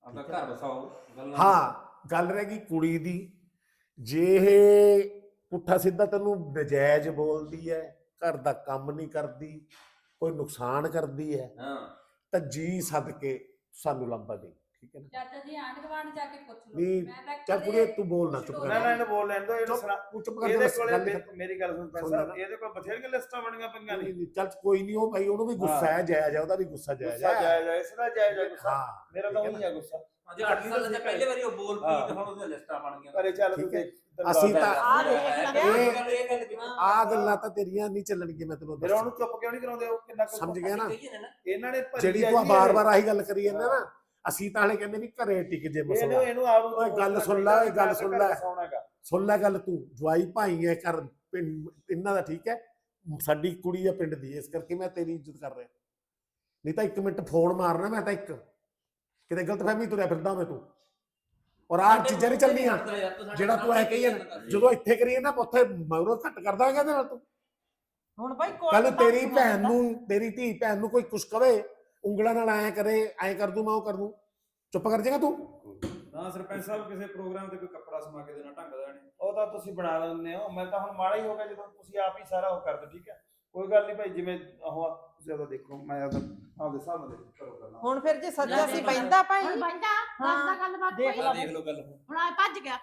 ਆਪਦਾ ਘਰ ਬਸਾਓ ਗੱਲਾਂ ਹਾਂ ਗੱਲ ਰਹਿ ਗਈ ਕੁੜੀ ਦੀ। ਜੇ ਇਹ ਪੁੱਠਾ ਸਿੱਧਾ ਤੈਨੂੰ ਨਜਾਇਜ਼ ਬੋਲਦੀ ਹੈ ਘਰ ਦਾ ਕੰਮ ਨਹੀਂ ਕਰਦੀ ਕੋਈ ਨੁਕਸਾਨ ਕਰਦੀ ਹੈ ਹਾਂ। ਤਾਂ ਜੀ ਸਦਕੇ ਸਾਨੂੰ ਲੰਬਾ ਦੇ ਠੀਕ ਹੈ ਨਾ? ਚਾਚਾ ਜੀ ਆਂਢ ਗੁਆਂਢ ਜਾ ਕੇ ਪੁੱਛ ਲਓ। ਨਹੀਂ, ਮੈਂ ਤਾਂ ਚੱਲ ਕਦੇ ਕੁੜੀਏ ਤੂੰ ਬੋਲ ਨਾ ਚੁੱਪ ਕੁਛ ਨਾ ਕਰ। ਨਾ ਇਹਨੂੰ ਬੋਲ ਲੈਣ ਦੋ ਇਹਨੂੰ ਚੁੱਪ ਸੁਣਾ। ਤੂੰ ਚੁੱਪ ਕਰ ਇਹਦੇ ਬਸ ਕੋਲੇ ਗੱਲ ਮੇ- ਖਤਮ। ਮੇਰੀ ਗੱਲ ਸੁਣ ਸੁਣ ਪੈਸਾ ਲੈ। ਇਹਦੇ ਕੋਲ ਬਥੇਰੀਆਂ ਲਿਸਟਾਂ ਬਣੀਆਂ ਪਈਆਂ ਨੇ। ਨਹੀਂ, ਨਹੀਂ, ਚੱਲ ਕੋਈ ਨਹੀਂ ਉਹ ਭਾਈ ਉਹਨੂੰ ਵੀ ਗੁੱਸਾ ਹੈ ਜਾਇਜ਼ ਹੈ ਉਹਦਾ ਵੀ ਗੁੱਸਾ ਜਾਇਜ਼ ਗੁੱਸਾ ਹੈ। ਜਾਇਜ਼ ਹੈ ਇਸ ਦਾ ਜਾਇਜ਼ ਹੈ ਗੁੱਸਾ। ਹਾਂ ਮੇਰਾ ਤਾਂ ਉਹੀ ਹੈ ਗੁੱਸਾ। ਜੇ 8 ਸਾਲ ਦਾ ਪਹਿਲੇ ਵਾਰੀ ਉਹ ਬੋਲ ਪਈ ਹਾਂ। ਤੇ ਹੁਣ ਉਹਦੀਆਂ ਲਿਸਟਾਂ ਬਣ ਗਈਆਂ। ਪਰ ਇਹ ਚੱਲ ਠੀਕ ਤੂੰ ਹੈ। ਦੇਖ ਤੈਨੂੰ ਅਸੀਂ ਤਾਂ-। ਆਹ ਦੇਖ ਲੈ। ਇਹ ਗੱਲ ਇਹ ਗੱਲ ਕਿਵੇਂ ਆ ਗੱਲਾਂ ਤਾਂ ਤੇਰੀਆਂ ਨਹੀਂ ਚੱਲਣਗੀਆਂ ਮੈਂ ਤੈਨੂੰ ਫਿਰ ਉਹਨੂੰ ਦੱਸਾਂ ਚੁੱਪ ਕਿਉਂ ਨਹੀਂ ਕਰਾਉਂਦੇ? ਉਹ ਕਿੰਨਾ ਕੁ- ਸਮਝ ਗਿਆ ਨਾ? ਕਹੀਏ ਨਾ। ਇਹਨਾਂ ਨੇ ਭਰੀ ਜਿਹੜੀ ਤੂੰ ਬਾਰ-ਬਾਰ ਆਹੀ ਗੱਲ ਕਰੀ ਜਾਂਦਾ ਨਾ ਅਸੀਂ ਤਾਂ ਹਲੇ ਕਹਿੰਦੇ ਵੀ ਘਰੇ ਟਿਕ ਜੇ ਇਹਨੂੰ ਮਸਲਾ। ਇਹਨੂੰ ਆਪ ਓਏ ਗੱਲ ਸੁਣ ਲੈ, ਓਏ ਗੱਲ ਸੁਣ ਲੈ। ਸੁਣ ਲੈ ਗੱਲ ਤੂੰ ਜਵਾਈ ਭਾਈ ਹੈ ਕਰ ਪਿੰਡ ਇਹਨਾਂ ਦਾ ਠੀਕ ਹੈ ਸਾਡੀ ਕੁੜੀ ਹੈ ਪਿੰਡ ਦੀ ਇਸ ਕਰਕੇ ਮੈਂ ਤੇਰੀ ਇੱਜ਼ਤ ਕਰ ਰਿਹਾ। ਨਹੀਂ ਤਾਂ ਇੱਕ ਮਿੰਟ ਫੋਨ ਮਾਰਨਾ ਮੈਂ ਤਾਂ ਇੱਕ। ਕਿਤੇ ਗਲਤਫਹਿਮੀ ਤੁਰਿਆ ਫਿਰਦਾ ਮੈਂ ਤੂੰ। ਔਰ ਆਹ ਚੀਜ਼ਾਂ ਨਹੀਂ ਚੱਲਦੀਆਂ ਜਿਹੜਾ ਤੂੰ ਐ ਕਹੀ ਜਾਂਦਾ ਜਦੋਂ ਇੱਥੇ ਕਰੀਏ ਨਾ ਉੱਥੇ ਮਗਰੋਂ ਘੱਟ ਕਰ ਦਾਂਗੇ ਇਹਦੇ ਨਾਲ ਤੂੰ। ਹੁਣ ਬਾਈ ਕੋਈ ਕੱਲ ਤਾਂ ਤੇਰੀ ਭੈਣ ਨਾ। ਨੂੰ ਤੇਰੀ ਧੀ ਭੈਣ ਨੂੰ ਕੋਈ ਕੁਛ ਕਵੇ ਉਂਗਲਾਂ ਨਾਲ ਐ ਕਰੇ ਐ ਕਰ ਦੂੰ ਮੈਂ ਉਹ ਕਰ ਦੂੰ। ਚੁੱਪ ਕਰ ਜਾਏਗਾ ਤੂੰ? ਨਾ ਸਰਪੰਚ ਸਾਹਿਬ ਕਿਸੇ ਪ੍ਰੋਗਰਾਮ ਤੇ ਕੋਈ ਕੱਪੜਾ ਸਮਾ ਕੇ ਦੇਣਾ ਢੰਗ ਦਾ ਨਹੀਂ। ਉਹ ਤਾਂ ਤੁਸੀਂ ਬਣਾ ਲੈਂਦੇ ਹੋ। ਮੈਂ ਤਾਂ ਹੁਣ ਮਾੜਾ ਹੀ ਹੋ ਗਿਆ ਜਦੋਂ ਤੁਸੀਂ ਆਪ ਹੀ ਸਾਰਾ ਉਹ ਕਰ ਦਿਓ ਠੀਕ ਹੈ? ਕੋਈ ਗੱਲ ਨਹੀਂ ਭਾਈ ਜਿਵੇਂ ਉਹ ਆ, ਤੁਸੀਂ ਉਹਦਾ ਦੇਖੋ ਮੈਂ ਆਪਦਾ ਆਪਦੇ ਹਿਸਾਬ ਨਾਲ ਕਰੋ ਕਰਨਾ। ਹੁਣ ਫਿਰ ਜੇ ਸੱਜਾ ਸੀ ਬੈਂਦਾ ਭਾਈ। ਹੁਣ ਬੰਦਾ ਹਾਂ, ਦੱਸਦਾ ਗੱਲਬਾਤ ਦੇਖ ਕੋਈ ਲਾ। ਦੇਖ ਲਓ ਗੱਲ। ਹੁਣ ਆ ਭੱਜ ਗਿਆ।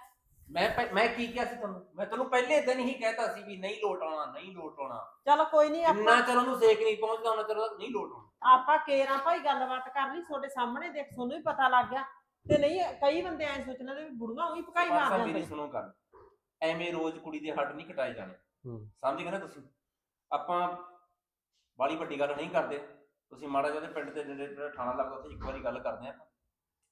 ਮੈਂ ਮੈਂ ਕੀ ਕਿਹਾ ਸੀ ਤੁਹਾਨੂੰ? ਮੈਂ ਤੁਹਾਨੂੰ ਪਹਿਲੇ ਦਿਨ ਹੀ ਕਹਿਤਾ ਸੀ ਵੀ ਨਹੀਂ ਲੋਟ ਆਉਣਾ ਨਹੀਂ ਲੋਟ ਆਉਣਾ। ਚਲ ਕੋਈ ਨਹੀਂ ਜਿੰਨਾ ਆਪਾਂ ਚਿਰ ਉਹਨੂੰ ਸੇਕ ਨਹੀਂ ਪਹੁੰਚਦਾ ਉਹਨਾਂ ਚਿਰ ਉਹਦਾ ਨਹੀਂ ਲੋਟ ਆਉਣਾ। ਆਪਾਂ ਕੇਰਾਂ ਭਾਈ ਗੱਲਬਾਤ ਕਰ ਲਈ ਤੁਹਾਡੇ ਸਾਹਮਣੇ ਦੇਖ ਤੁਹਾਨੂੰ ਵੀ ਪਤਾ ਲੱਗ ਗਿਆ। ਤੇ ਨਹੀਂ ਕਈ ਬੰਦੇ ਐ ਸੋਚ ਲੈਂਦੇ ਵੀ ਬੁੜੀਆਂ ਉਹੀ ਪਕਾਈ ਮਾਰ ਜਾਂਦੇ ਮੇਰੀ ਸੁਣੋ ਗੱਲ। ਐਵੇਂ ਰੋਜ਼ ਕੁੜੀ ਦੇ ਹੱਡ ਨਹੀਂ ਕਟਾਏ ਜਾਣੇ। ਹੂੰ। ਸਮਝ ਗਏ ਨਾ ਤੁਸੀਂ? ਆਪਾਂ ਬਾਲੀ ਵੱਡੀ ਗੱਲ ਨਹੀਂ ਕਰਦੇ। ਤੁਸੀਂ ਮਾੜਾ ਜਿਹਾ ਉਹਦੇ ਪਿੰਡ ਤੇ ਜਿਹੜੇ ਜਿਹੜਾ ਥਾਣਾ ਲੱਗਦਾ ਉੱਥੇ ਇੱਕ ਵਾਰੀ ਗੱਲ ਕਰਦੇ ਆਪਾਂ।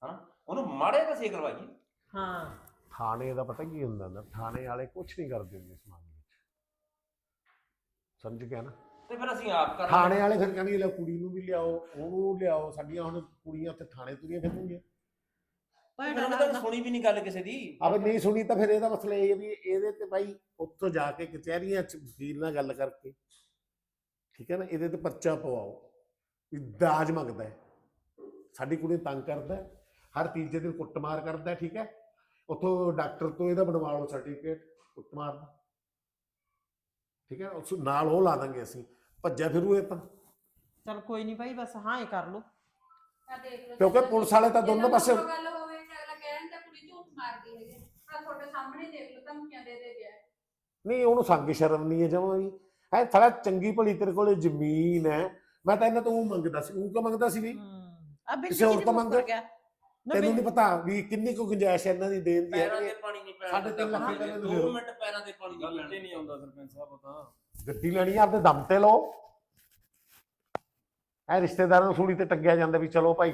ਹਨਾ? ਉਹਨੂੰ ਮਾੜੇ ਦਾ ਸੇਕ ਲਵਾਈਏ। ਹਾਂ। ਥਾਣੇ ਦਾ ਪਤਾ ਕੀ ਹੁੰਦਾ ਨਾ ਥਾਣੇ ਵਾਲੇ ਕੁਝ ਨਹੀਂ ਕਰਦੇ ਹੁੰਦੇ ਇਸ ਮਾਮਲੇ ਵਿੱਚ। ਸਮਝ ਗਿਆ ਨਾ? ਤੇ ਫਿਰ ਅਸੀਂ ਆਪ ਕਰ ਥਾਣੇ ਵਾਲੇ ਫਿਰ ਕਹਿੰਦੇ ਲੈ ਕੁੜੀ ਨੂੰ ਵੀ ਲਿਆਓ ਉਹਨੂੰ ਲਿਆਓ ਸਾਡੀਆਂ ਹੁਣ ਕੁੜੀਆਂ ਉੱਥੇ ਥਾਣੇ ਤੁਰੀਆਂ ਫਿਰਨਗੀਆਂ। ਫਿਰ ਉਹਨੇ ਤਾਂ ਸੁਣੀ ਵੀ ਨਹੀਂ ਗੱਲ ਕਿਸੇ ਦੀ। ਅਬ ਨਹੀਂ ਸੁਣੀ ਤਾਂ ਫਿਰ ਇਹਦਾ ਮਸਲਾ ਇਹ ਹੈ ਵੀ ਇਹਦੇ ਤੇ ਭਾਈ ਉੱਥੋਂ ਜਾ ਕੇ ਕਚਹਿਰੀਆਂ ਚ ਵਕੀਲ ਨਾਲ ਗੱਲ ਕਰਕੇ ਠੀਕ ਹੈ ਨਾ ਇਹਦੇ ਤੇ ਪਰਚਾ ਪਵਾਓ ਵੀ ਦਾਜ ਮੰਗਦਾ ਹੈ। ਸਾਡੀ ਕੁੜੀ ਨੂੰ ਤੰਗ ਕਰਦਾ ਹੈ, ਹਰ ਤੀਜੇ ਦਿਨ ਕੁੱਟਮਾਰ ਕਰਦਾ ਹੈ, ਠੀਕ ਹੈ। ਉੱਥੋਂ ਡਾਕਟਰ ਤੋਂ ਇਹਦਾ ਬਣਵਾ ਲਓ ਸਰਟੀਫਿਕੇਟ ਕੁੱਟਮਾਰ ਦਾ। ਠੀਕ ਹੈ ਉਸ ਨਾਲ ਉਹ ਲਾ ਦਾਂਗੇ ਅਸੀਂ। ਭੱਜਿਆ ਫਿਰੂ ਇਹ ਤਾਂ। ਚਲ ਕੋਈ ਨਹੀਂ ਭਾਈ ਬਸ ਹਾਂ ਹੀ ਕਰ ਲੋ ਆ ਦੇਖ ਲਓ ਕਿਉਂਕਿ ਪੁਲਿਸ ਵਾਲੇ ਤਾਂ ਦੋਨੋਂ ਪਾਸੇ ਗੱਲ ਹੋਵੇ ਤੇ ਅਗਲਾ ਕਹਿਣ ਤਾਂ ਕੁੜੀ ਝੂਠ ਮਾਰਦੀ ਹੈਗੀ ਆ ਤੁਹਾਡੇ ਸਾਹਮਣੇ ਦੇਖ ਲਓ ਧਮਕੀਆਂ ਦੇ ਦੇ ਗਿਆ ਨਹੀਂ ਉਹਨੂੰ ਸੰਗ ਸ਼ਰਮ ਨਹੀਂ ਹੈ ਜਮਾਂ ਵੀ। ਹੈ ਸਾਲਾ ਚੰਗੀ ਭਲੀ ਤੇਰੇ ਕੋਲੇ ਜ਼ਮੀਨ ਹੈ। ਮੈਂ ਤਾਂ ਇਹਨਾਂ ਤੋਂ ਉਹ ਮੰਗਦਾ ਸੀ ਉਹ ਕਿਉਂ ਮੰਗਦਾ ਸੀ ਵੀ? ਆ ਬਿੱਲੀ ਕਿਸੇ ਹੋਰ ਤੋਂ ਮੰਗ- ਗਿਆ? ਤੈਨੂੰ ਨਹੀਂ ਪਤਾ ਵੀ ਕਿੰਨੀ ਕੁ ਗੁੰਜਾਇਸ਼ ਹੈ ਇਹਨਾਂ ਦੀ ਦੇਣ ਦੀ ਪੈਰਾਂ ਹੈ ਤੇ ਪਾਣੀ ਨਹੀਂ ਪੈਣਾ ਸਾਢੇ ਤਿੰਨ ਲੱਖ ਰੁਪਏ ਦੇ ਦੋ ਦਿਓ। ਮਿੰਟ ਪੈਰਾਂ ਤੇ ਪਾਣੀ ਨਹੀਂ ਪੈਣਾ ਨਹੀਂ ਆਉਂਦਾ ਸਰਪੰਚ ਸਾਹਿਬ ਉਹ ਤਾਂ। ਗੱਡੀ ਲੈਣੀ ਆ ਆਪਦੇ ਦਮ ਤੇ ਲਓ। ਇਹ ਰਿਸ਼ਤੇਦਾਰਾਂ ਨੂੰ ਸੂਲੀ ਤੇ ਟੰਗਿਆ ਜਾਂਦਾ ਵੀ ਚਲੋ ਭਾਈ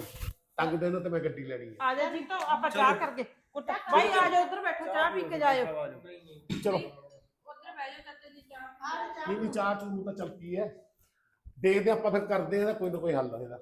ਟੰਗ ਦੇ ਤੇ ਮੈਂ ਗੱਡੀ ਲੈਣੀ ਹੈ ਆ ਜਾ ਜੀ ਤਾਂ ਆਪਾਂ ਚਾਹ ਕਰਕੇ ਕੁੱਟ ਭਾਈ ਆ ਜਾ ਉਧਰ ਬੈਠੋ ਚਾਹ ਪੀ ਕੇ ਜਾਇਓ। ਚਲੋ। ਉਧਰ ਬਹਿ ਜਾਓ ਚਾਚਾ ਜੀ ਚਾਹ। ਨਹੀਂ ਨਹੀਂ ਚਾਹ ਚੂਹ ਤਾਂ ਚੱਲਦੀ ਹੈ। ਦੇਖਦੇ ਆਪਾਂ ਫਿਰ ਕਰਦੇ ਆ ਕੋਈ ਨਾ ਕੋਈ ਹੱਲ ਇਹਦਾ।